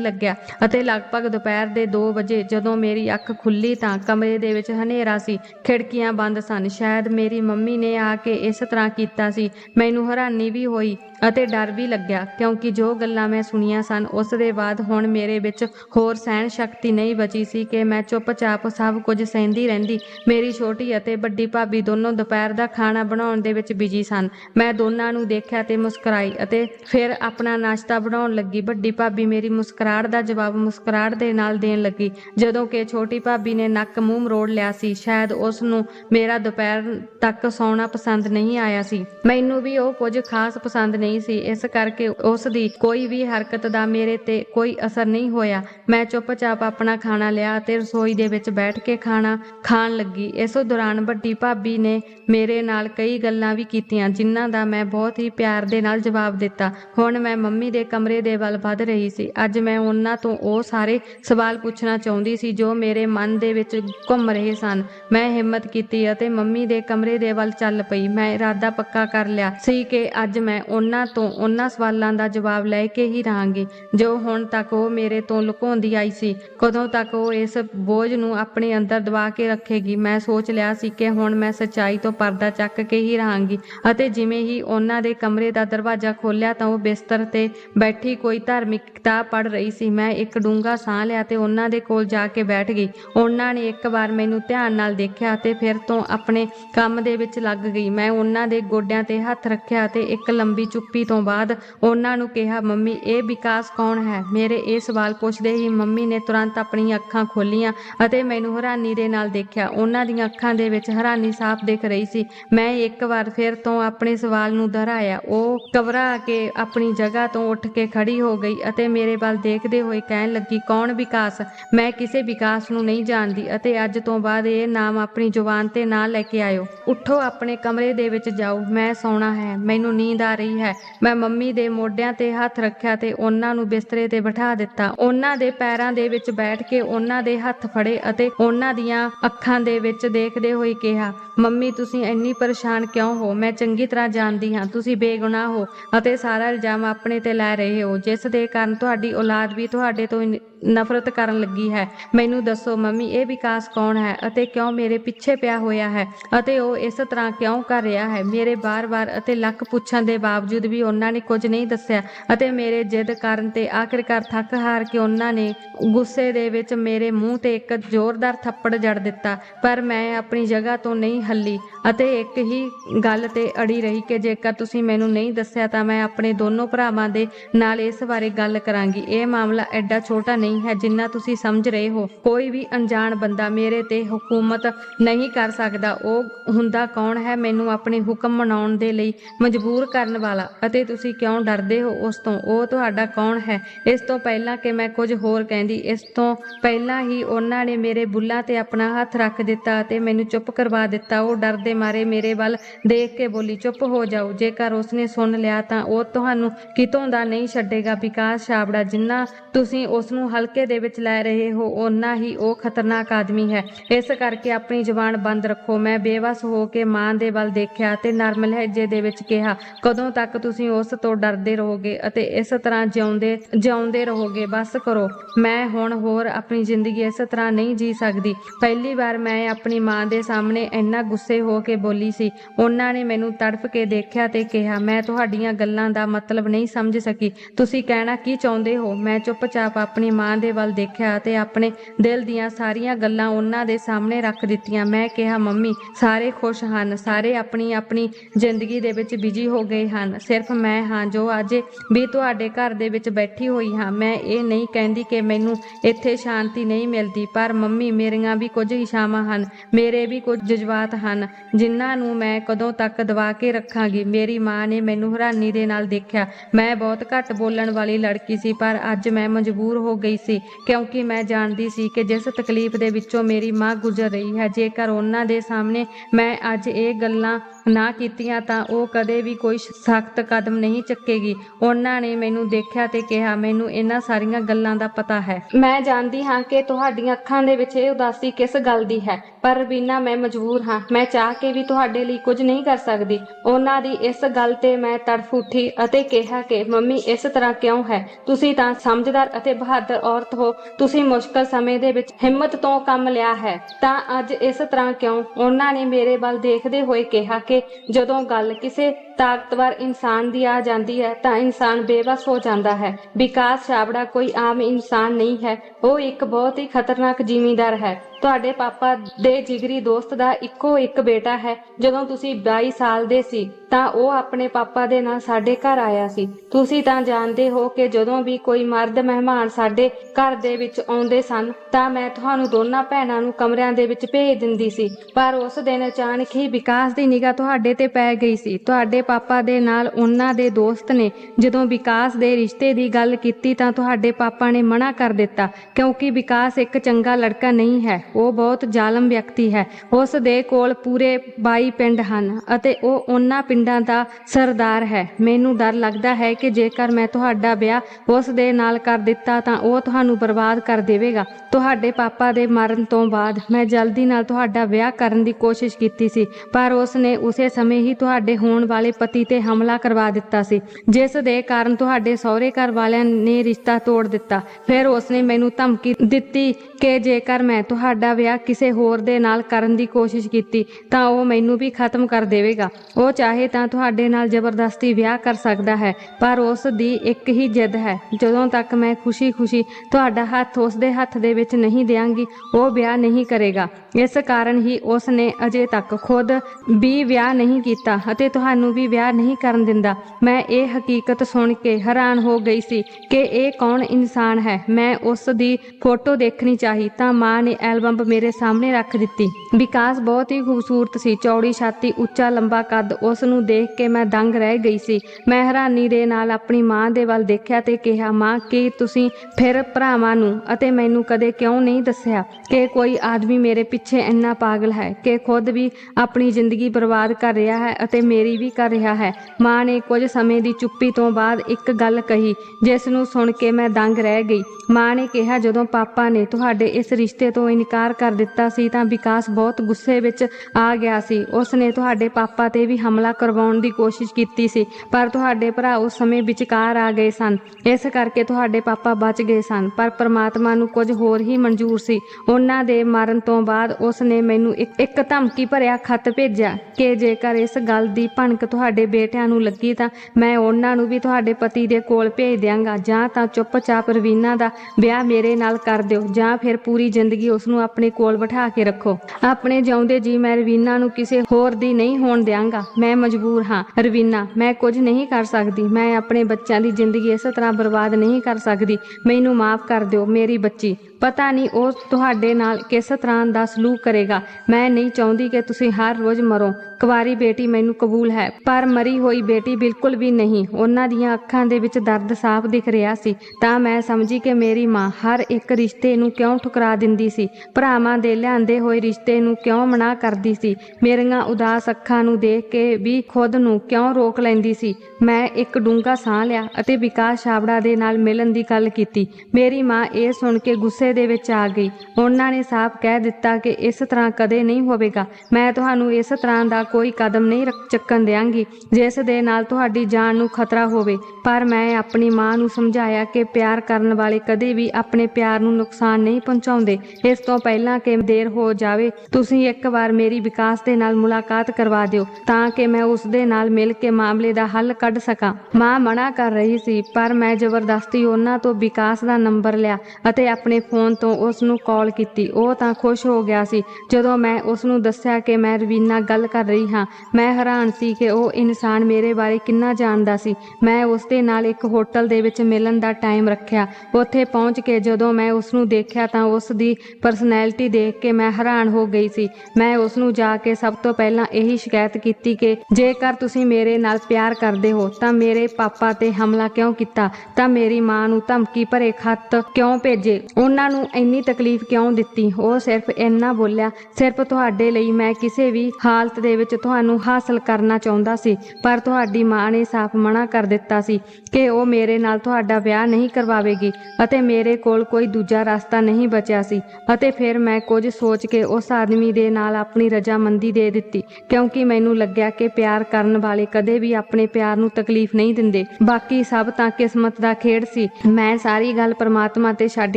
ਲੱਗਿਆ ਅਤੇ ਲਗਭਗ ਦੁਪਹਿਰ ਦੇ 2 ਵਜੇ ਜਦੋਂ ਮੇਰੀ ਅੱਖ ਖੁੱਲੀ ਤਾਂ ਕਮਰੇ ਦੇ ਵਿੱਚ ਹਨੇਰਾ ਸੀ। ਖਿੜਕੀਆਂ ਬੰਦ ਸਨ। ਸ਼ਾਇਦ ਮੇਰੀ ਮੰਮੀ ਨੇ ਆ ਕੇ ਇਸ ਤਰ੍ਹਾਂ ਕੀਤਾ ਸੀ। ਮੈਨੂੰ ਹੈਰਾਨੀ ਵੀ ਹੋਈ ਅਤੇ ਡਰ ਵੀ ਲੱਗਿਆ ਕਿਉਂਕਿ ਜੋ ਗੱਲਾਂ ਮੈਂ ਸੁਣੀਆਂ ਸਨ ਉਸ ਦੇ ਬਾਅਦ ਹੁਣ ਮੇਰੇ ਵਿੱਚ ਹੋਰ ਸਹਿਣ ਸ਼ਕਤੀ ਨਹੀਂ ਬਚੀ ਸੀ ਕਿ ਮੈਂ ਚੁੱਪਚਾਪ ਸਭ ਕੁਝ ਸਹਿੰਦੀ ਰਹਿੰਦੀ। ਮੇਰੀ ਛੋਟੀ ਅਤੇ ਵੱਡੀ ਭਾਬੀ ਦੋਨੋਂ ਦੁਪਹਿਰ ਦਾ ਖਾਣਾ ਬਣਾਉਣ ਦੇ ਵਿੱਚ ਬਿਜ਼ੀ ਸਨ। ਮੈਂ ਦੋਨਾਂ ਨੂੰ ਦੇਖਿਆ ਤੇ ਮੁਸਕਰਾਈ ਅਤੇ ਫਿਰ ਆਪਣਾ ਨਾਸ਼ਤਾ ਬਣਾਉਣ ਲੱਗੀ। ਵੱਡੀ ਭਾਬੀ ਮੇਰੀ ਮੁਸਕਰਾਹਟ ਦਾ ਜਵਾਬ ਮੁਸਕਰਾਹਟ ਦੇ ਨਾਲ ਦੇਣ ਲੱਗੀ। ਜਦੋਂ ਕਿ ਛੋਟੀ ਭਾਬੀ ਨੇ ਨੱਕ ਮੂੰਹ ਮਰੋੜ ਲਿਆ ਸੀ, ਸ਼ਾਇਦ ਉਸ ਨੂੰ ਮੇਰਾ ਦੁਪਹਿਰ ਤੱਕ ਸੌਣਾ ਪਸੰਦ ਨਹੀਂ ਆਇਆ ਸੀ। ਮੈਨੂੰ ਵੀ ਉਹ ਕੁਝ ਖਾਸ ਪਸੰਦ ਨਹੀਂ ਸੀ। ਇਸ ਕਰਕੇ ਉਸ ਦੀ ਕੋਈ ਵੀ ਹਰਕਤ ਦਾ ਮੇਰੇ ਤੇ ਕੋਈ ਅਸਰ ਨਹੀਂ ਹੋਇਆ। ਮੈਂ ਚੁੱਪਚਾਪ ਆਪਣਾ ਖਾਣਾ ਲਿਆ ਅਤੇ ਰਸੋਈ ਦੇ ਵਿੱਚ ਬੈਠ ਕੇ ਖਾਣਾ ਖਾਣ ਲੱਗੀ। ਇਸ ਦੌਰਾਨ ਵੱਡੀ ਭਾਬੀ ਨੇ ਮੇਰੇ ਨਾਲ ਕਈ ਗੱਲਾਂ ਵੀ ਕੀਤੀਆਂ, ਜਿਨ੍ਹਾਂ ਦਾ ਮੈਂ ਬਹੁਤ ਹੀ ਪਿਆਰ ਦੇ ਨਾਲ ਜਵਾਬ ਦਿੱਤਾ। ਹੁਣ ਮੈਂ ਮੰਮੀ ਦੇ ਕਮਰੇ ਦੇ ਵੱਲ ਵੱਧ ਰਹੀ ਸੀ। ਅੱਜ ਮੈਂ ਉਹਨਾਂ ਤੋਂ ਉਹ ਸਾਰੇ ਸਵਾਲ ਪੁੱਛਣਾ ਚਾਹੁੰਦੀ ਸੀ ਜੋ ਮੇਰੇ ਮਨ ਦੇ ਵਿੱਚ ਘੁੰਮ ਰਹੇ ਸਨ। ਮੈਂ ਹਿੰਮਤ ਕੀਤੀ ਅਤੇ ਮੰਮੀ ਦੇ ਕਮਰੇ ਦੇ ਵੱਲ ਚੱਲ ਪਈ। ਮੈਂ ਇਰਾਦਾ ਪੱਕਾ ਕਰ ਲਿਆ ਸੀ ਕਿ ਅੱਜ ਮੈਂ ਉਹਨਾਂ ਤੋਂ ਉਹਨਾਂ ਸਵਾਲਾਂ ਦਾ ਜਵਾਬ ਲੈ ਕੇ ਹੀ ਰਹਾਂਗੀ। ਜੋ ਹੁਣ ਤੱਕ ਉਹ ਮੇਰੇ ਤੋਂ ਲੁਕਾਉਂਦੀ ਆਈ ਸੀ, ਕਦੋਂ ਤੱਕ ਉਹ ਇਸ ਬੋਝ ਨੂੰ ਆਪਣੇ ਅੰਦਰ ਦਬਾ ਕੇ ਰੱਖੇਗੀ, ਮੈਂ ਸੋਚ ਲਿਆ ਸੀ ਕਿ ਹੁਣ ਮੈਂ ਸੱਚਾਈ ਤੋਂ ਪਰਦਾ ਚੱਕ ਕੇ ਹੀ ਰਹਾਂਗੀ। ਅਤੇ ਜਿਵੇਂ ਹੀ ਉਹਨਾਂ ਦੇ ਕਮਰੇ ਦਾ ਦਰਵਾਜ਼ਾ ਖੋਲ੍ਹਿਆ ਤਾਂ ਉਹ ਬਿਸਤਰ ਤੇ ਬੈਠੀ ਕੋਈ ਧਾਰਮਿਕ ਕਿਤਾਬ ਪੜ੍ਹ ਰਹੀ ਸੀ। ਮੈਂ ਇੱਕ ਡੂੰਘਾ ਸਾਹ ਲਿਆ ਤੇ ਉਹਨਾਂ ਦੇ ਕੋਲ ਜਾ ਕੇ ਬੈਠ ਗਈ। ਉਹਨਾਂ ਨੇ ਇੱਕ ਵਾਰ ਮੈਨੂੰ ਧਿਆਨ ਨਾਲ ਦੇਖਿਆ ਤੇ ਫਿਰ ਤੋਂ ਆਪਣੇ ਕੰਮ ਦੇ ਵਿੱਚ ਲੱਗ ਗਈ। ਮੈਂ ਉਹਨਾਂ ਦੇ ਗੋਡਿਆਂ ਤੇ ਹੱਥ ਰੱਖਿਆ ਤੇ ਇੱਕ ਲੰਬੀ ਚੁੱਪੀ ਤੋਂ ਬਾਅਦ ਉਹਨਾਂ ਨੂੰ ਕਿਹਾ, ਮੰਮੀ, ਇਹ ਵਿਕਾਸ ਕੌਣ ਹੈ? ਮੇਰੇ ਇਹ ਸਵਾਲ ਪੁੱਛਦੇ ਹੀ ਮੰਮੀ ਨੇ ਤੁਰੰਤ ਆਪਣੀਆਂ ਅੱਖਾਂ ਖੋਲੀਆਂ ਅਤੇ ਮੈਨੂੰ ਹੈਰਾਨੀ ਦੇ ਨਾਲ ਦੇਖਿਆ। ਉਹਨਾਂ ਦੀਆਂ ਅੱਖਾਂ ਦੇ ਵਿੱਚ ਹੈਰਾਨੀ ਸਾਫ਼ ਦਿਖ ਰਹੀ ਸੀ। ਮੈਂ ਇੱਕ ਵਾਰ ਫਿਰ ਤੋਂ ਆਪਣੇ ਸਵਾਲ ਨੂੰ ਦੁਹਰਾਇਆ। ਉਹ ਘਬਰਾ ਕੇ ਆਪਣੀ ਜਗ੍ਹਾ ਤੋਂ ਉੱਠ ਕੇ ਖੜੀ ਹੋ ਗਈ ਅਤੇ ਮੇਰੇ ਵੱਲ ਦੇਖਦੇ ਹੋਏ ਕਹਿਣ ਲੱਗੀ, ਕੌਣ ਵਿਕਾਸ? ਮੈਂ ਕਿਸੇ ਵਿਕਾਸ ਨੂੰ ਨਹੀਂ ਜਾਣਦੀ ਅਤੇ ਅੱਜ ਤੋਂ ਬਾਅਦ ਇਹ ਨਾਮ ਆਪਣੀ ਜ਼ੁਬਾਨ ਤੇ ਨਾ ਲੈ ਕੇ ਆਇਓ। ਉੱਠੋ ਆਪਣੇ ਕਮਰੇ ਦੇ ਵਿੱਚ ਜਾਓ, ਮੈਂ ਸੌਣਾ ਹੈ, ਮੈਨੂੰ ਨੀਂਦ ਆ ਰਹੀ ਹੈ। ਮੈਂ ਮੰਮੀ ਦੇ ਮੋਢਿਆਂ ਤੇ ਹੱਥ ਰੱਖਿਆ ਤੇ ਉਹਨਾਂ ਨੂੰ ਬਿਸਤਰੇ ਤੇ ਬਿਠਾ ਦਿੱਤਾ। ਉਹਨਾਂ ਦੇ ਪੈਰਾਂ ਦੇ ਵਿੱਚ ਬੈਠ ਕੇ ਉਹਨਾਂ ਦੇ ਹੱਥ ਫੜੇ ਅਤੇ ਉਹਨਾਂ ਦੀਆਂ ਅੱਖਾਂ ਦੇ ਵਿੱਚ ਦੇਖਦੇ ਹੋਏ ਕਿਹਾ, ਮੰਮੀ, ਤੁਸੀਂ ਇੰਨੀ ਪਰੇਸ਼ਾਨ ਕਿਉਂ ਹੋ? ਮੈਂ ਚੰਗੀ ਤਰ੍ਹਾਂ ਜਾਣਦੀ ਹਾਂ, ਤੁਸੀਂ ਬੇਗੁਨਾਹ ਹੋ ਅਤੇ ਸਾਰਾ ਇਲਜ਼ਾਮ ਆਪਣੇ ਤੇ ਲੈ ਰਹੇ ਹੋ। ਜਿਸ ਦੇ ਕਾਰਨ ਤੁਹਾਡੀ ਔਲਾਦ ਵੀ ਤੁਹਾਡੇ ਤੋਂ ਨਫ਼ਰਤ ਕਰਨ ਲੱਗੀ ਹੈ। ਮੈਨੂੰ ਦੱਸੋ, ਮੰਮੀ, ਇਹ ਵਿਕਾਸ ਕੌਣ ਹੈ ਅਤੇ ਕਿਉਂ ਮੇਰੇ ਪਿੱਛੇ ਪਿਆ ਹੋਇਆ ਹੈ ਅਤੇ ਉਹ ਇਸ ਤਰ੍ਹਾਂ ਕਿਉਂ ਕਰ ਰਿਹਾ ਹੈ? ਮੇਰੇ ਬਾਰ-ਬਾਰ ਅਤੇ ਲੱਖ ਪੁੱਛਣ ਦੇ ਬਾਵਜੂਦ ਵੀ ਉਹਨਾਂ ਨੇ ਕੁਝ ਨਹੀਂ ਦੱਸਿਆ ਅਤੇ ਮੇਰੇ ਜਿੱਦ ਕਰਨ ਤੇ ਆਖਿਰਕਾਰ ਥੱਕ ਹਾਰ ਕੇ ਉਹਨਾਂ ਨੇ ਗੁੱਸੇ ਦੇ ਵਿੱਚ ਮੇਰੇ ਮੂੰਹ ਤੇ ਇੱਕ ਜ਼ੋਰਦਾਰ ਥੱਪੜ ਜੜ ਦਿੱਤਾ। ਪਰ ਮੈਂ ਆਪਣੀ ਜਗ੍ਹਾ ਤੋਂ ਨਹੀਂ ਹੱਲੀ ਅਤੇ ਇੱਕ ਹੀ ਗੱਲ ਤੇ ਅੜੀ ਰਹੀ ਕਿ ਜੇਕਰ ਤੁਸੀਂ ਮੈਨੂੰ ਨਹੀਂ ਦੱਸਿਆ ਤਾਂ ਮੈਂ ਆਪਣੇ ਦੋਨੋਂ ਭਰਾਵਾਂ ਦੇ ਨਾਲ ਇਸ ਬਾਰੇ ਗੱਲ ਕਰਾਂਗੀ। ਇਹ ਮਾਮਲਾ ਐਡਾ ਛੋਟਾ ਨਹੀਂ ਹੈ ਜਿੰਨਾ ਤੁਸੀਂ ਸਮਝ ਰਹੇ ਹੋ। ਕੋਈ ਵੀ ਅਣਜਾਣ ਬੰਦਾ ਮੇਰੇ ਤੇ ਹਕੂਮਤ ਨਹੀਂ ਕਰ ਸਕਦਾ। ਉਹ ਹੁੰਦਾ ਕੌਣ ਹੈ ਮੈਨੂੰ ਆਪਣੇ ਹੁਕਮ ਮਨਾਉਣ ਦੇ ਲਈ ਮਜਬੂਰ ਕਰਨ ਵਾਲਾ? ਅਤੇ ਤੁਸੀਂ ਕਿਉਂ ਡਰਦੇ ਹੋ ਉਸ ਤੋਂ? ਉਹ ਤੁਹਾਡਾ ਕੌਣ ਹੈ? ਇਸ ਤੋਂ ਪਹਿਲਾਂ ਕਿ ਮੈਂ ਕੁਝ ਹੋਰ ਕਹਿੰਦੀ, ਇਸ ਤੋਂ ਪਹਿਲਾਂ ਹੀ ਉਹਨਾਂ ਨੇ ਮੇਰੇ ਬੁੱਲਾਂ ਤੇ ਆਪਣਾ ਹੱਥ ਰੱਖ ਦਿੱਤਾ ਅਤੇ ਮੈਨੂੰ ਚੁੱਪ ਕਰਵਾ ਦਿੱਤਾ। ਉਹ ਡਰ ਦੇ ਮਾਰੇ ਮੇਰੇ ਵੱਲ ਦੇਖ ਕੇ ਬੋਲੀ, ਚੁੱਪ ਹੋ ਜਾਓ। ਜੇਕਰ ਉਸਨੇ ਸੁਣ ਲਿਆ ਤਾਂ ਉਹ ਤੁਹਾਨੂੰ ਕਿਤੋਂ ਦਾ ਨਹੀਂ ਛੱਡੇਗਾ? ਵਿਕਾਸ ਛਾਬੜਾ, ਜਿੰਨਾ ਤੁਸੀਂ ਉਸ ਨੂੰ ਹਲਕੇ ਦੇ ਵਿੱਚ ਲੈ ਰਹੇ ਹੋ, ਓਨਾ ਹੀ ਉਹ ਖਤਰਨਾਕ ਆਦਮੀ ਹੈ। ਇਸ ਕਰਕੇ ਆਪਣੀ ਜ਼ੁਬਾਨ ਬੰਦ ਰੱਖੋ। ਮੈਂ ਬੇਵਸ ਹੋ ਕੇ ਮਾਂ ਦੇ ਵੱਲ ਦੇਖਿਆ ਤੇ ਨਰਮ ਲਹਿਜੇ ਦੇ ਵਿੱਚ ਕਿਹਾ, ਕਦੋਂ ਤੱਕ ਤੁਸੀਂ ਉਸ ਤੋਂ ਡਰਦੇ ਰਹੋਗੇ ਅਤੇ ਇਸ ਤਰ੍ਹਾਂ ਜਿਉਂਦੇ ਜਿਉਂਦੇ ਰਹੋਗੇ? ਬਸ ਕਰੋ। ਮੈਂ ਹੁਣ ਹੋਰ ਆਪਣੀ ਜ਼ਿੰਦਗੀ ਇਸ ਤਰ੍ਹਾਂ ਨਹੀਂ ਜੀ ਸਕਦੀ। ਪਹਿਲੀ ਵਾਰ ਮੈਂ ਆਪਣੀ ਮਾਂ ਦੇ ਸਾਹਮਣੇ ਇੰਨਾ ਗੁੱਸੇ ਹੋ ਕੇ ਬੋਲੀ ਸੀ। ਉਹਨਾਂ ਨੇ ਮੈਨੂੰ ਤੜਫ ਕੇ ਦੇਖਿਆ ਤੇ ਕਿਹਾ, ਮੈਂ ਤੁਹਾਡੀਆਂ ਗੱਲਾਂ ਦਾ ਮਤਲਬ ਨਹੀਂ ਸਮਝ ਸਕੀ। ਤੁਸੀਂ ਕਹਿਣਾ ਕੀ ਚਾਹੁੰਦੇ ਹੋ? ਮੈਂ ਚੁੱਪਚਾਪ ਆਪਣੀ ਮਾਂ ਦੇ ਵੱਲ ਦੇਖਿਆ ਤੇ ਆਪਣੇ ਦਿਲ ਦੀਆਂ ਸਾਰੀਆਂ ਗੱਲਾਂ ਉਹਨਾਂ ਦੇ ਸਾਹਮਣੇ ਰੱਖ ਦਿੱਤੀਆਂ। ਮੈਂ ਕਿਹਾ, ਮੰਮੀ, ਸਾਰੇ ਖੁਸ਼ ਹਨ, ਸਾਰੇ ਆਪਣੀ ਆਪਣੀ ਜ਼ਿੰਦਗੀ ਦੇ ਵਿੱਚ ਬਿਜ਼ੀ ਹੋ ਗਏ ਹਨ। ਸਿਰਫ ਮੈਂ ਹਾਂ ਜੋ ਅੱਜ ਵੀ ਤੁਹਾਡੇ ਘਰ ਦੇ ਵਿੱਚ ਬੈਠੀ ਹੋਈ ਹਾਂ। ਮੈਂ ਇਹ ਨਹੀਂ ਕਹਿੰਦੀ ਕਿ ਮੈਨੂੰ ਇੱਥੇ ਸ਼ਾਂਤੀ ਨਹੀਂ ਮਿਲਦੀ, ਪਰ ਮੰਮੀ, ਮੇਰੀਆਂ ਵੀ ਕੁਝ ਇਸ਼ਾਵਾਂ ਹਨ, ਮੇਰੇ ਵੀ ਕੁਝ ਜਜ਼ਬਾਤ ਹਨ, ਜਿਨ੍ਹਾਂ ਨੂੰ ਮੈਂ ਕਦੋਂ ਤੱਕ ਦਬਾ ਕੇ ਰੱਖਾਂਗੀ। ਮੇਰੀ ਮਾਂ ਨੇ ਮੈਨੂੰ ਹੈਰਾਨੀ ਦੇ ਨਾਲ ਦੇਖਿਆ। ਮੈਂ ਬਹੁਤ ਘੱਟ ਬੋਲਣ ਵਾਲੀ ਲੜਕੀ ਸੀ, ਪਰ ਅੱਜ ਮੈਂ ਮਜਬੂਰ ਹੋ ਗਈ ਸੀ, ਕਿਉਂਕਿ ਮੈਂ ਜਾਣਦੀ ਸੀ ਕਿ ਜਿਸ ਤਕਲੀਫ ਦੇ ਵਿੱਚੋਂ ਮੇਰੀ ਮਾਂ ਗੁਜ਼ਰ ਰਹੀ ਹੈ, ਜੇਕਰ ਉਹਨਾਂ ਦੇ ਸਾਹਮਣੇ ਮੈਂ ਅੱਜ ਇਹ ਗੱਲਾਂ ਨਾ ਕੀਤੀਆਂ ਤਾਂ ਉਹ ਕਦੇ ਵੀ ਕੋਈ ਸਖਤ ਕਦਮ ਨਹੀਂ ਚੱਕੇਗੀ। ਉਹਨਾਂ ਨੇ ਮੈਨੂੰ ਦੇਖਿਆ ਤੇ ਕਿਹਾ, ਮੈਨੂੰ ਇਹਨਾਂ ਸਾਰੀਆਂ ਗੱਲਾਂ ਦਾ ਪਤਾ ਹੈ। ਮੈਂ ਜਾਣਦੀ ਹਾਂ ਕਿ ਤੁਹਾਡੀਆਂ ਅੱਖਾਂ ਦੇ ਵਿੱਚ ਇਹ ਉਦਾਸੀ ਕਿਸ ਗੱਲ ਦੀ ਹੈ, ਪਰ ਰਵੀਨਾ ਮੈਂ ਮਜਬੂਰ ਹਾਂ, ਮੈਂ ਚਾਹ ਕੇ ਵੀ ਤੁਹਾਡੇ ਲਈ ਕੁਝ ਨਹੀਂ ਕਰ ਸਕਦੀ। ਉਹਨਾਂ ਦੀ ਇਸ ਗੱਲ ਤੇ ਮੈਂ ਤੜਫ ਉੱਠੀ ਅਤੇ ਕਿਹਾ ਕਿ, ਮੰਮੀ, ਇਸ ਤਰ੍ਹਾਂ ਕਿਉਂ ਹੈ? ਤੁਸੀਂ ਤਾਂ ਸਮਝਦਾਰ ਅਤੇ ਬਹਾਦਰ ਔਰਤ ਹੋ, ਤੁਸੀਂ ਮੁਸ਼ਕਲ ਸਮੇਂ ਦੇ ਵਿੱਚ ਹਿੰਮਤ ਤੋਂ ਕੰਮ ਲਿਆ ਹੈ। ਤਾਂ ਅੱਜ ਇਸ ਤਰ੍ਹਾਂ ਕਿਉਂ? ਉਹਨਾਂ ਨੇ ਮੇਰੇ ਵੱਲ ਦੇਖਦੇ ਹੋਏ ਕਿਹਾ ਕਿ ਜਦੋਂ ਗੱਲ ਕਿਸੇ ਤਾਕਤਵਰ ਇਨਸਾਨ ਦੀ ਆ ਜਾਂਦੀ ਹੈ, ਤਾਂ ਇਨਸਾਨ ਬੇਬਸ ਹੋ ਜਾਂਦਾ ਹੈ। ਵਿਕਾਸ ਛਾਬੜਾ ਕੋਈ ਆਮ ਇਨਸਾਨ ਨਹੀਂ ਹੈ। ਉਹ ਇੱਕ ਬਹੁਤ ਹੀ ਖਤਰਨਾਕ ਜ਼ਿਮੀਂਦਾਰ ਹੈ। ਤੁਹਾਡੇ ਪਾਪਾ ਦੇ ਜਿਗਰੀ ਦੋਸਤ ਦਾ ਇੱਕੋ ਇੱਕ ਬੇਟਾ ਹੈ। ਜਦੋਂ ਤੁਸੀਂ 22 ਸਾਲ ਦੇ ਸੀ, ਤਾਂ ਉਹ ਆਪਣੇ ਪਾਪਾ ਦੇ ਨਾਲ ਸਾਡੇ ਘਰ ਆਇਆ ਸੀ। ਤੁਸੀਂ ਤਾਂ ਜਾਣਦੇ ਹੋ ਕਿ ਜਦੋਂ ਵੀ ਕੋਈ ਮਰਦ ਮਹਿਮਾਨ ਸਾਡੇ ਘਰ ਦੇ ਵਿੱਚ ਆਉਂਦੇ ਸਨ, ਤਾਂ ਮੈਂ ਤੁਹਾਨੂੰ ਦੋਨਾਂ ਭੈਣਾਂ ਨੂੰ ਕਮਰਿਆਂ ਦੇ ਵਿੱਚ ਭੇਜ ਦਿੰਦੀ ਸੀ। ਪਰ ਉਸ ਦਿਨ ਅਚਾਨਕ ਹੀ ਵਿਕਾਸ ਦੀ ਨਿਗਾਹ ਤੁਹਾਡੇ ਤੇ ਪੈ ਗਈ ਸੀ। ਤੁਹਾਡੇ ਪਾਪਾ ਦੇ ਨਾਲ ਉਹਨਾਂ ਦੇ ਦੋਸਤ ਨੇ ਜਦੋਂ ਵਿਕਾਸ ਦੇ ਰਿਸ਼ਤੇ ਦੀ ਗੱਲ ਕੀਤੀ ਤਾਂ ਤੁਹਾਡੇ ਪਾਪਾ ਨੇ ਮਨਾ ਕਰ ਦਿੱਤਾ, ਕਿਉਂਕਿ ਵਿਕਾਸ ਇੱਕ ਚੰਗਾ ਲੜਕਾ ਨਹੀਂ ਹੈ। ਉਹ ਬਹੁਤ ਜ਼ਾਲਮ ਵਿਅਕਤੀ ਹੈ। ਉਸ ਦੇ ਕੋਲ ਪੂਰੇ 22 ਪਿੰਡ ਹਨ ਅਤੇ ਉਹ ਉਹਨਾਂ ਪਿੰਡਾਂ ਦਾ ਸਰਦਾਰ ਹੈ। ਮੈਨੂੰ ਡਰ ਲੱਗਦਾ ਹੈ ਕਿ ਜੇਕਰ ਮੈਂ ਤੁਹਾਡਾ ਵਿਆਹ ਉਸ ਦੇ ਨਾਲ ਕਰ ਦਿੱਤਾ ਤਾਂ ਉਹ ਤੁਹਾਨੂੰ ਬਰਬਾਦ ਕਰ ਦੇਵੇਗਾ। ਤੁਹਾਡੇ ਪਾਪਾ ਦੇ ਮਰਨ ਤੋਂ ਬਾਅਦ ਮੈਂ ਜਲਦੀ ਨਾਲ ਤੁਹਾਡਾ ਵਿਆਹ ਕਰਨ ਦੀ ਕੋਸ਼ਿਸ਼ ਕੀਤੀ ਸੀ, ਪਰ ਉਸ ਨੇ ਉਸੇ ਸਮੇਂ ਹੀ ਤੁਹਾਡੇ ਹੋਣ ਵਾਲੇ ਪਤੀ ਤੇ ਹਮਲਾ ਕਰਵਾ ਦਿੱਤਾ ਸੀ, ਜਿਸ ਦੇ ਕਾਰਨ ਤੁਹਾਡੇ ਸਹੁਰੇ ਘਰ ਵਾਲਿਆਂ ਨੇ ਰਿਸ਼ਤਾ ਤੋੜ ਦਿੱਤਾ। ਫਿਰ ਉਸ ਨੇ ਮੈਨੂੰ ਧਮਕੀ ਦਿੱਤੀ ਕਿ ਜੇਕਰ ਮੈਂ ਤੁਹਾਡਾ ਵਿਆਹ ਕਿਸੇ ਹੋਰ ਦੇ ਨਾਲ ਕਰਨ ਦੀ ਕੋਸ਼ਿਸ਼ ਕੀਤੀ, ਤਾਂ ਉਹ ਮੈਨੂੰ ਵੀ ਖਤਮ ਕਰ ਦੇਵੇਗਾ। ਉਹ ਚਾਹੇ ਤਾਂ ਤੁਹਾਡੇ ਨਾਲ ਜ਼ਬਰਦਸਤੀ ਵਿਆਹ ਕਰ ਸਕਦਾ ਹੈ, ਪਰ ਉਸ ਦੀ ਇੱਕ ਹੀ ਜਿੱਦ ਹੈ। ਜਦੋਂ ਤੱਕ ਮੈਂ ਖੁਸ਼ੀ-ਖੁਸ਼ੀ ਤੁਹਾਡਾ ਹੱਥ ਉਸ ਦੇ ਹੱਥ ਦੇ ਵਿੱਚ ਨਹੀਂ ਦਿਆਂਗੀ, ਉਹ ਵਿਆਹ ਨਹੀਂ ਕਰੇਗਾ। ਇਸ ਕਾਰਨ ਹੀ ਉਸ ਨੇ ਅਜੇ ਤੱਕ ਖੁਦ ਵੀ ਵਿਆਹ ਨਹੀਂ ਕੀਤਾ ਅਤੇ ਤੁਹਾਨੂੰ ਵੀ ਵਿਆਹ ਨਹੀਂ ਕਰਨ ਦਿੰਦਾ। ਮੈਂ ਇਹ ਹਕੀਕਤ ਸੁਣ ਕੇ ਹੈਰਾਨ ਹੋ ਗਈ ਸੀ ਕਿ ਇਹ ਕੌਣ ਇਨਸਾਨ ਹੈ? ਮੈਂ ਉਸ ਦੀ ਫੋਟੋ ਦੇਖਣੀ ਚਾਹੀ ਤਾਂ ਮਾਂ ਨੇ ਐਲਬਮ ਮੇਰੇ ਸਾਹਮਣੇ ਰੱਖ ਦਿੱਤੀ। ਵਿਕਾਸ ਬਹੁਤ ਹੀ ਖੂਬਸੂਰਤ ਸੀ। ਚੌੜੀ ਛਾਤੀ, ਉੱਚਾ ਲੰਬਾ ਕੱਦ, ਉਸ ਨੂੰ ਦੇਖ ਕੇ ਮੈਂ ਦੰਗ ਰਹਿ ਗਈ ਸੀ। ਮੈਂ ਹੈਰਾਨੀ ਦੇ ਨਾਲ ਆਪਣੀ ਮਾਂ ਦੇ ਵੱਲ ਦੇਖਿਆ ਤੇ ਕਿਹਾ, ਮਾਂ, ਕੀ ਤੁਸੀਂ ਫਿਰ ਭਰਾਵਾਂ ਨੂੰ ਅਤੇ ਮੈਨੂੰ ਕਦੇ ਕਿਉਂ ਨਹੀਂ ਦੱਸਿਆ ਕਿ ਕੋਈ ਆਦਮੀ ਮੇਰੇ ਪਿੱਛੇ ਇੰਨਾ ਪਾਗਲ ਹੈ ਕਿ ਖੁਦ ਵੀ ਆਪਣੀ ਜ਼ਿੰਦਗੀ ਬਰਬਾਦ ਕਰ ਰਿਹਾ ਹੈ ਅਤੇ ਮੇਰੀ ਵੀ ਕਰ ਰਿਹਾ ਹੈ? ਮਾਂ ਨੇ ਕੁਝ ਸਮੇਂ ਦੀ ਚੁੱਪੀ ਤੋਂ ਬਾਅਦ ਇੱਕ ਗੱਲ ਕਹੀ, ਜਿਸ ਨੂੰ ਸੁਣ ਕੇ ਮੈਂ ਦੰਗ ਰਹਿ ਗਈ। ਮਾਂ ਨੇ ਕਿਹਾ, ਜਦੋਂ ਪਾਪਾ ਨੇ ਤੁਹਾਡੇ ਇਸ ਰਿਸ਼ਤੇ ਤੋਂ ਇਨਕਾਰ ਕਰ ਦਿੱਤਾ ਸੀ ਤਾਂ ਵਿਕਾਸ ਬਹੁਤ ਗੁੱਸੇ ਵਿੱਚ ਆ ਗਿਆ ਸੀ। ਉਸ ਨੇ ਤੁਹਾਡੇ ਪਾਪਾ ਤੇ ਵੀ ਹਮਲਾ ਕਰਵਾਉਣ ਦੀ ਕੋਸ਼ਿਸ਼ ਕੀਤੀ ਸੀ, ਪਰ ਤੁਹਾਡੇ ਭਰਾ ਉਸ ਸਮੇਂ ਵਿਚਕਾਰ ਆ ਗਏ ਸਨ। ਇਸ ਕਰਕੇ ਤੁਹਾਡੇ ਪਾਪਾ ਬਚ ਗਏ ਸਨ, ਪਰ ਪ੍ਰਮਾਤਮਾ ਨੂੰ ਕੁਝ ਹੋਰ ਹੀ ਮਨਜ਼ੂਰ ਸੀ। ਉਹਨਾਂ ਦੇ ਮਰਨ ਤੋਂ ਬਾਅਦ ਉਸ ਨੇ ਮੈਨੂੰ ਇੱਕ ਧਮਕੀ ਭਰਿਆ ਖਤ ਭੇਜਿਆ ਕਿ ਜੇਕਰ ਇਸ ਗੱਲ ਦੀ ਭਣਕ ਤੁਹਾਡੇ ਬੇਟਿਆਂ ਨੂੰ ਲੱਗੀ ਤਾਂ ਮੈਂ ਉਹਨਾਂ ਨੂੰ ਵੀ ਤੁਹਾਡੇ ਪਤੀ ਦੇ ਕੋਲ ਭੇਜ ਦਿਆਂਗਾ। ਜਾਂ ਤਾਂ ਚੁੱਪਚਾਪ ਰਵੀਨਾ ਦਾ ਵਿਆਹ ਮੇਰੇ ਨਾਲ ਕਰ ਦਿਓ, ਜਾਂ ਫਿਰ ਪੂਰੀ ਜ਼ਿੰਦਗੀ ਉਸ ਨੂੰ ਆਪਣੇ ਕੋਲ ਬਿਠਾ ਕੇ ਰੱਖੋ। ਆਪਣੇ ਜਿਉਂਦੇ ਜੀ ਮੈਂ ਰਵੀਨਾ ਨੂੰ ਕਿਸੇ ਹੋਰ ਦੀ ਨਹੀਂ ਹੋਣ ਦਿਆਂਗਾ। ਮੈਂ ਮਜਬੂਰ ਹਾਂ। ਰਵੀਨਾ, ਮੈਂ ਕੁਝ ਨਹੀਂ ਕਰ ਸਕਦੀ। ਮੈਂ ਆਪਣੇ ਬੱਚਿਆਂ ਦੀ ਜ਼ਿੰਦਗੀ ਇਸੇ ਤਰ੍ਹਾਂ ਬਰਬਾਦ ਨਹੀਂ ਕਰ ਸਕਦੀ। ਮੈਨੂੰ ਮਾਫ ਕਰ ਦਿਓ ਮੇਰੀ ਬੱਚੀ। ਪਤਾ ਨਹੀਂ ਉਹ ਤੁਹਾਡੇ ਨਾਲ ਕਿਸ ਤਰ੍ਹਾਂ ਦਾ ਸਲੂਕ ਕਰੇਗਾ। ਮੈਂ ਨਹੀਂ ਚਾਹੁੰਦੀ ਕਿ ਤੁਸੀਂ ਹਰ ਰੋਜ਼ ਮਰੋ। ਕੁਵਾਰੀ ਬੇਟੀ ਮੈਨੂੰ ਕਬੂਲ ਹੈ, ਪਰ ਮਰੀ ਹੋਈ ਬੇਟੀ ਬਿਲਕੁਲ ਵੀ ਨਹੀਂ। ਉਹਨਾਂ ਦੀਆਂ ਅੱਖਾਂ ਦੇ ਵਿੱਚ ਦਰਦ ਸਾਫ਼ ਦਿਖ ਰਿਹਾ ਸੀ। ਤਾਂ ਮੈਂ ਸਮਝੀ ਕਿ ਮੇਰੀ ਮਾਂ ਹਰ ਇੱਕ ਰਿਸ਼ਤੇ ਨੂੰ ਕਿਉਂ ਠੁਕਰਾ ਦਿੰਦੀ ਸੀ। ਭਰਾਵਾਂ ਦੇ ਲਿਆਂਦੇ ਹੋਏ ਰਿਸ਼ਤੇ ਨੂੰ ਕਿਉਂ ਮਨਾ ਕਰਦੀ ਸੀ? ਮੇਰੀਆਂ ਉਦਾਸ ਅੱਖਾਂ ਨੂੰ ਦੇਖ ਕੇ ਵੀ ਖੁਦ ਨੂੰ ਕਿਉਂ ਰੋਕ ਲੈਂਦੀ ਸੀ? ਮੈਂ ਇੱਕ ਡੂੰਘਾ ਸਾਹ ਲਿਆ ਅਤੇ ਵਿਕਾਸ ਛਾਬੜਾ ਦੇ ਨਾਲ ਮਿਲਣ ਦੀ ਗੱਲ ਕੀਤੀ। ਮੇਰੀ ਮਾਂ ਇਹ ਸੁਣ ਕੇ ਗੁੱਸੇ ਦੇ ਵਿੱਚ ਆ ਗਈ। ਉਹਨਾਂ ਨੇ ਸਾਫ਼ ਕਹਿ ਦਿੱਤਾ ਕਿ ਇਸ ਤਰ੍ਹਾਂ ਕਦੇ ਨਹੀਂ ਹੋਵੇਗਾ। ਮੈਂ ਤੁਹਾਨੂੰ ਇਸ ਤਰ੍ਹਾਂ ਦਾ ਕੋਈ ਕਦਮ ਨਹੀਂ ਰੱਖ ਚੱਕਣ ਦਿਆਂਗੀ, ਜਿਸ ਦੇ ਨਾਲ ਤੁਹਾਡੀ ਜਾਨ ਨੂੰ ਖਤਰਾ ਹੋਵੇ। ਪਰ ਮੈਂ ਆਪਣੀ ਮਾਂ ਨੂੰ ਸਮਝਾਇਆ ਕਿ ਪਿਆਰ ਕਰਨ ਵਾਲੇ ਕਦੇ ਵੀ ਆਪਣੇ ਪਿਆਰ ਨੂੰ ਨੁਕਸਾਨ ਨਹੀਂ ਪਹੁੰਚਾਉਂਦੇ। ਇਸ ਤੋਂ ਪਹਿਲਾਂ ਕਿ ਦੇਰ ਹੋ ਜਾਵੇ, ਤੁਸੀਂ ਇੱਕ ਵਾਰ ਮੇਰੀ ਵਿਕਾਸ ਦੇ ਨਾਲ ਮੁਲਾਕਾਤ ਕਰਵਾ ਦਿਓ, ਤਾਂ ਕਿ ਮੈਂ ਉਸ ਦੇ ਨਾਲ ਮਿਲ ਕੇ ਮਾਮਲੇ ਦਾ ਹੱਲ ਕੱਢ ਸਕਾਂ। ਮਾਂ ਮਨਾ ਕਰ ਰਹੀ ਸੀ, ਪਰ ਮੈਂ ਜ਼ਬਰਦਸਤੀ ਉਹਨਾਂ ਤੋਂ ਵਿਕਾਸ ਦਾ ਨੰਬਰ ਲਿਆ ਅਤੇ ਆਪਣੇ ਫੋਨ ਤੋਂ ਉਸ ਨੂੰ ਕਾਲ ਕੀਤੀ। ਉਹ ਤਾਂ ਖੁਸ਼ ਹੋ ਗਿਆ ਸੀ। ਜਦੋਂ ਮੈਂ ਉਸ ਨੂੰ ਦੱਸਿਆ ਕਿ ਮੈਂ ਰਵੀਨਾ ਗੱਲ ਕਰ ਰਹੀ ਹਾਂ, ਮੈਂ ਹੈਰਾਨ ਸੀ ਕਿ ਉਹ ਇਨਸਾਨ ਮੇਰੇ ਬਾਰੇ ਕਿੰਨਾ ਜਾਣਦਾ ਸੀ। ਮੈਂ ਉਸ ਦੇ ਨਾਲ ਇੱਕ ਹੋਟਲ ਦੇ ਵਿੱਚ ਮਿਲਣ ਦਾ ਟਾਈਮ ਰੱਖਿਆ। ਉੱਥੇ ਪਹੁੰਚ ਕੇ ਜਦੋਂ ਮੈਂ ਉਸ ਨੂੰ ਦੇਖਿਆ ਤਾਂ ਉਸ ਦੀ ਪਰਸਨੈਲਿਟੀ ਪਰਸਨੈਲਿਟੀ ਦੇਖ ਕੇ ਮੈਂ ਹੈਰਾਨ ਹੋ ਗਈ ਸੀ। ਮੈਂ ਉਸ ਨੂੰ ਜਾ ਕੇ ਸਭ ਤੋਂ ਪਹਿਲਾਂ ਇਹੀ ਸ਼ਿਕਾਇਤ ਕੀਤੀ ਕਿ ਜੇਕਰ ਤੁਸੀਂ ਮੇਰੇ ਨਾਲ ਪਿਆਰ ਕਰਦੇ ਹੋ, ਤਾਂ ਮੇਰੇ ਪਾਪਾ ਤੇ ਹਮਲਾ ਕਿਉਂ ਕੀਤਾ? ਤਾਂ ਮੇਰੀ ਮਾਂ ਨੂੰ ਧਮਕੀ ਭਰੇ ਖੱਤ ਕਿਉਂ ਭੇਜੇ? ਉਹਨਾਂ ਨੂੰ ਇੰਨੀ ਤਕਲੀਫ ਕਿਉਂ ਦਿੱਤੀ? ਉਹ ਸਿਰਫ ਇੰਨਾ ਬੋਲਿਆ, ਸਿਰਫ ਤੁਹਾਡੇ ਲਈ ਮੈਂ ਕਿਸੇ ਵੀ ਹਾਲਤ ਦੇ ਵਿੱਚ ਤੁਹਾਨੂੰ ਹਾਸਲ ਕਰਨਾ ਚਾਹੁੰਦਾ ਸੀ, ਪਰ ਤੁਹਾਡੀ ਮਾਂ ਨੇ ਸਾਫ਼ ਮਨਾ ਕਰ ਦਿੱਤਾ ਸੀ ਕਿ ਉਹ ਮੇਰੇ ਨਾਲ ਤੁਹਾਡਾ ਵਿਆਹ ਨਹੀਂ ਕਰਵਾਵੇਗੀ ਅਤੇ ਮੇਰੇ ਕੋਲ ਕੋਈ ਦੂਜਾ ਰਸਤਾ ਨਹੀਂ ਬਚਿਆ ਸੀ ਅਤੇ ਫਿਰ ਫਿਰ ਮੈਂ ਕੁਝ ਸੋਚ ਕੇ ਉਸ ਆਦਮੀ ਦੇ ਨਾਲ ਆਪਣੀ ਰਜਾਮੰਦੀ ਦੇ ਦਿੱਤੀ, ਕਿਉਂਕਿ ਮੈਨੂੰ ਲੱਗਿਆ ਕਿ ਪਿਆਰ ਕਰਨ ਵਾਲੇ ਕਦੇ ਵੀ ਆਪਣੇ ਪਿਆਰ ਨੂੰ ਤਕਲੀਫ ਨਹੀਂ ਦਿੰਦੇ। ਬਾਕੀ ਸਭ ਤਾਂ ਕਿਸਮਤ ਦਾ ਖੇਡ ਸੀ। ਮੈਂ ਸਾਰੀ ਗੱਲ ਪਰਮਾਤਮਾ ਤੇ ਛੱਡ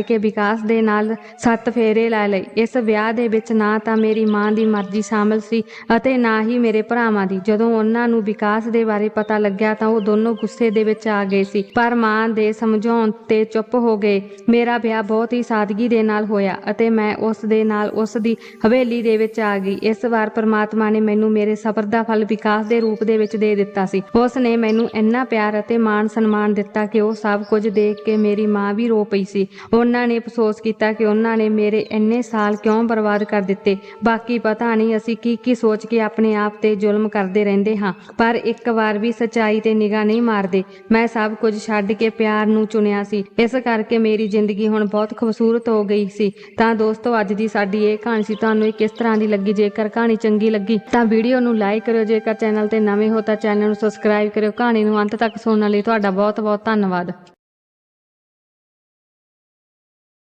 ਕੇ ਵਿਕਾਸ ਦੇ ਨਾਲ ਸੱਤ ਫੇਰੇ ਲੈ ਲਈ ਇਸ ਵਿਆਹ ਦੇ ਵਿੱਚ ਨਾ ਤਾਂ ਮੇਰੀ ਮਾਂ ਦੀ ਮਰਜ਼ੀ ਸ਼ਾਮਲ ਸੀ ਅਤੇ ਨਾ ਹੀ ਮੇਰੇ ਭਰਾਵਾਂ ਦੀ। ਜਦੋਂ ਉਹਨਾਂ ਨੂੰ ਵਿਕਾਸ ਦੇ ਬਾਰੇ ਪਤਾ ਲੱਗਿਆ ਤਾਂ ਉਹ ਦੋਨੋਂ ਗੁੱਸੇ ਦੇ ਵਿੱਚ ਆ ਗਏ ਸੀ। ਪਰ ਮਾਂ ਦੇ ਸਮਝਾਉਣ ਤੇ ਚੁੱਪ ਹੋ ਗਏ। ਮੇਰਾ ਵਿਆਹ ਬਹੁਤ ਹੀ ਸਾਦਗੀ ਦੇ ਨਾਲ ਹੋਇਆ ਅਤੇ ਮੈਂ ਉਸ ਦੇ ਨਾਲ ਉਸ ਦੀ ਹਵੇਲੀ ਦੇ ਵਿੱਚ ਆ ਗਈ। ਇਸ ਵਾਰ ਪ੍ਰਮਾਤਮਾ ਨੇ ਮੈਨੂੰ ਮੇਰੇ ਸਬਰ ਦਾ ਫਲ ਵਿਕਾਸ ਦੇ ਰੂਪ ਦੇ ਵਿੱਚ ਦੇ ਦਿੱਤਾ ਸੀ। ਉਸ ਨੇ ਮੈਨੂੰ ਇੰਨਾ ਪਿਆਰ ਅਤੇ ਮਾਣ ਸਨਮਾਨ ਦਿੱਤਾ ਕਿ ਉਹ ਸਭ ਕੁਝ ਦੇਖ ਕੇ ਮੇਰੀ ਮਾਂ ਵੀ ਰੋ ਪਈ ਸੀ। ਉਹਨਾਂ ਨੇ ਅਫਸੋਸ ਕੀਤਾ ਕਿ ਉਹਨਾਂ ਨੇ ਮੇਰੇ ਇੰਨੇ ਸਾਲ ਕਿਉਂ ਬਰਬਾਦ ਕਰ ਦਿੱਤੇ। ਬਾਕੀ ਪਤਾ ਨਹੀਂ ਅਸੀਂ ਕੀ ਕੀ ਸੋਚ ਕੇ ਆਪਣੇ ਆਪ ਤੇ ਜ਼ੁਲਮ ਕਰਦੇ ਰਹਿੰਦੇ ਹਾਂ, ਪਰ ਇੱਕ ਵਾਰ ਵੀ ਸੱਚਾਈ ਤੇ ਨਿਗਾਹ ਨਹੀਂ ਮਾਰਦੇ। ਮੈਂ ਸਭ ਕੁਝ ਛੱਡ ਕੇ ਪਿਆਰ ਨੂੰ ਚੁਣਿਆ ਸੀ। ਇਸ ਕਰਕੇ ਮੇਰੀ ਜ਼ਿੰਦਗੀ ਹੁਣ ਬਹੁਤ ਖੂਬਸੂਰਤ ਹੋ ਗਈ ਸੀ। ਤਾਂ ਦੋਸਤੋ ਦੋਸਤੋ ਅੱਜ ਦੀ ਸਾਡੀ ਇਹ ਕਹਾਣੀ ਸੀ। ਤੁਹਾਨੂੰ ਇਹ ਕਿਸ ਤਰ੍ਹਾਂ ਦੀ ਲੱਗੀ? ਜੇਕਰ ਕਹਾਣੀ ਚੰਗੀ ਲੱਗੀ, ਤਾਂ ਵੀਡੀਓ ਨੂੰ ਲਾਈਕ ਕਰਿਓ। ਜੇਕਰ ਚੈਨਲ ਤੇ ਨਵੇਂ ਹੋ ਤਾਂ ਚੈਨਲ ਨੂੰ ਸਬਸਕ੍ਰਾਈਬ ਕਰਿਓ। ਕਹਾਣੀ ਨੂੰ ਅੰਤ ਤੱਕ ਸੁਣਨ ਲਈ ਤੁਹਾਡਾ ਬਹੁਤ ਬਹੁਤ ਧੰਨਵਾਦ।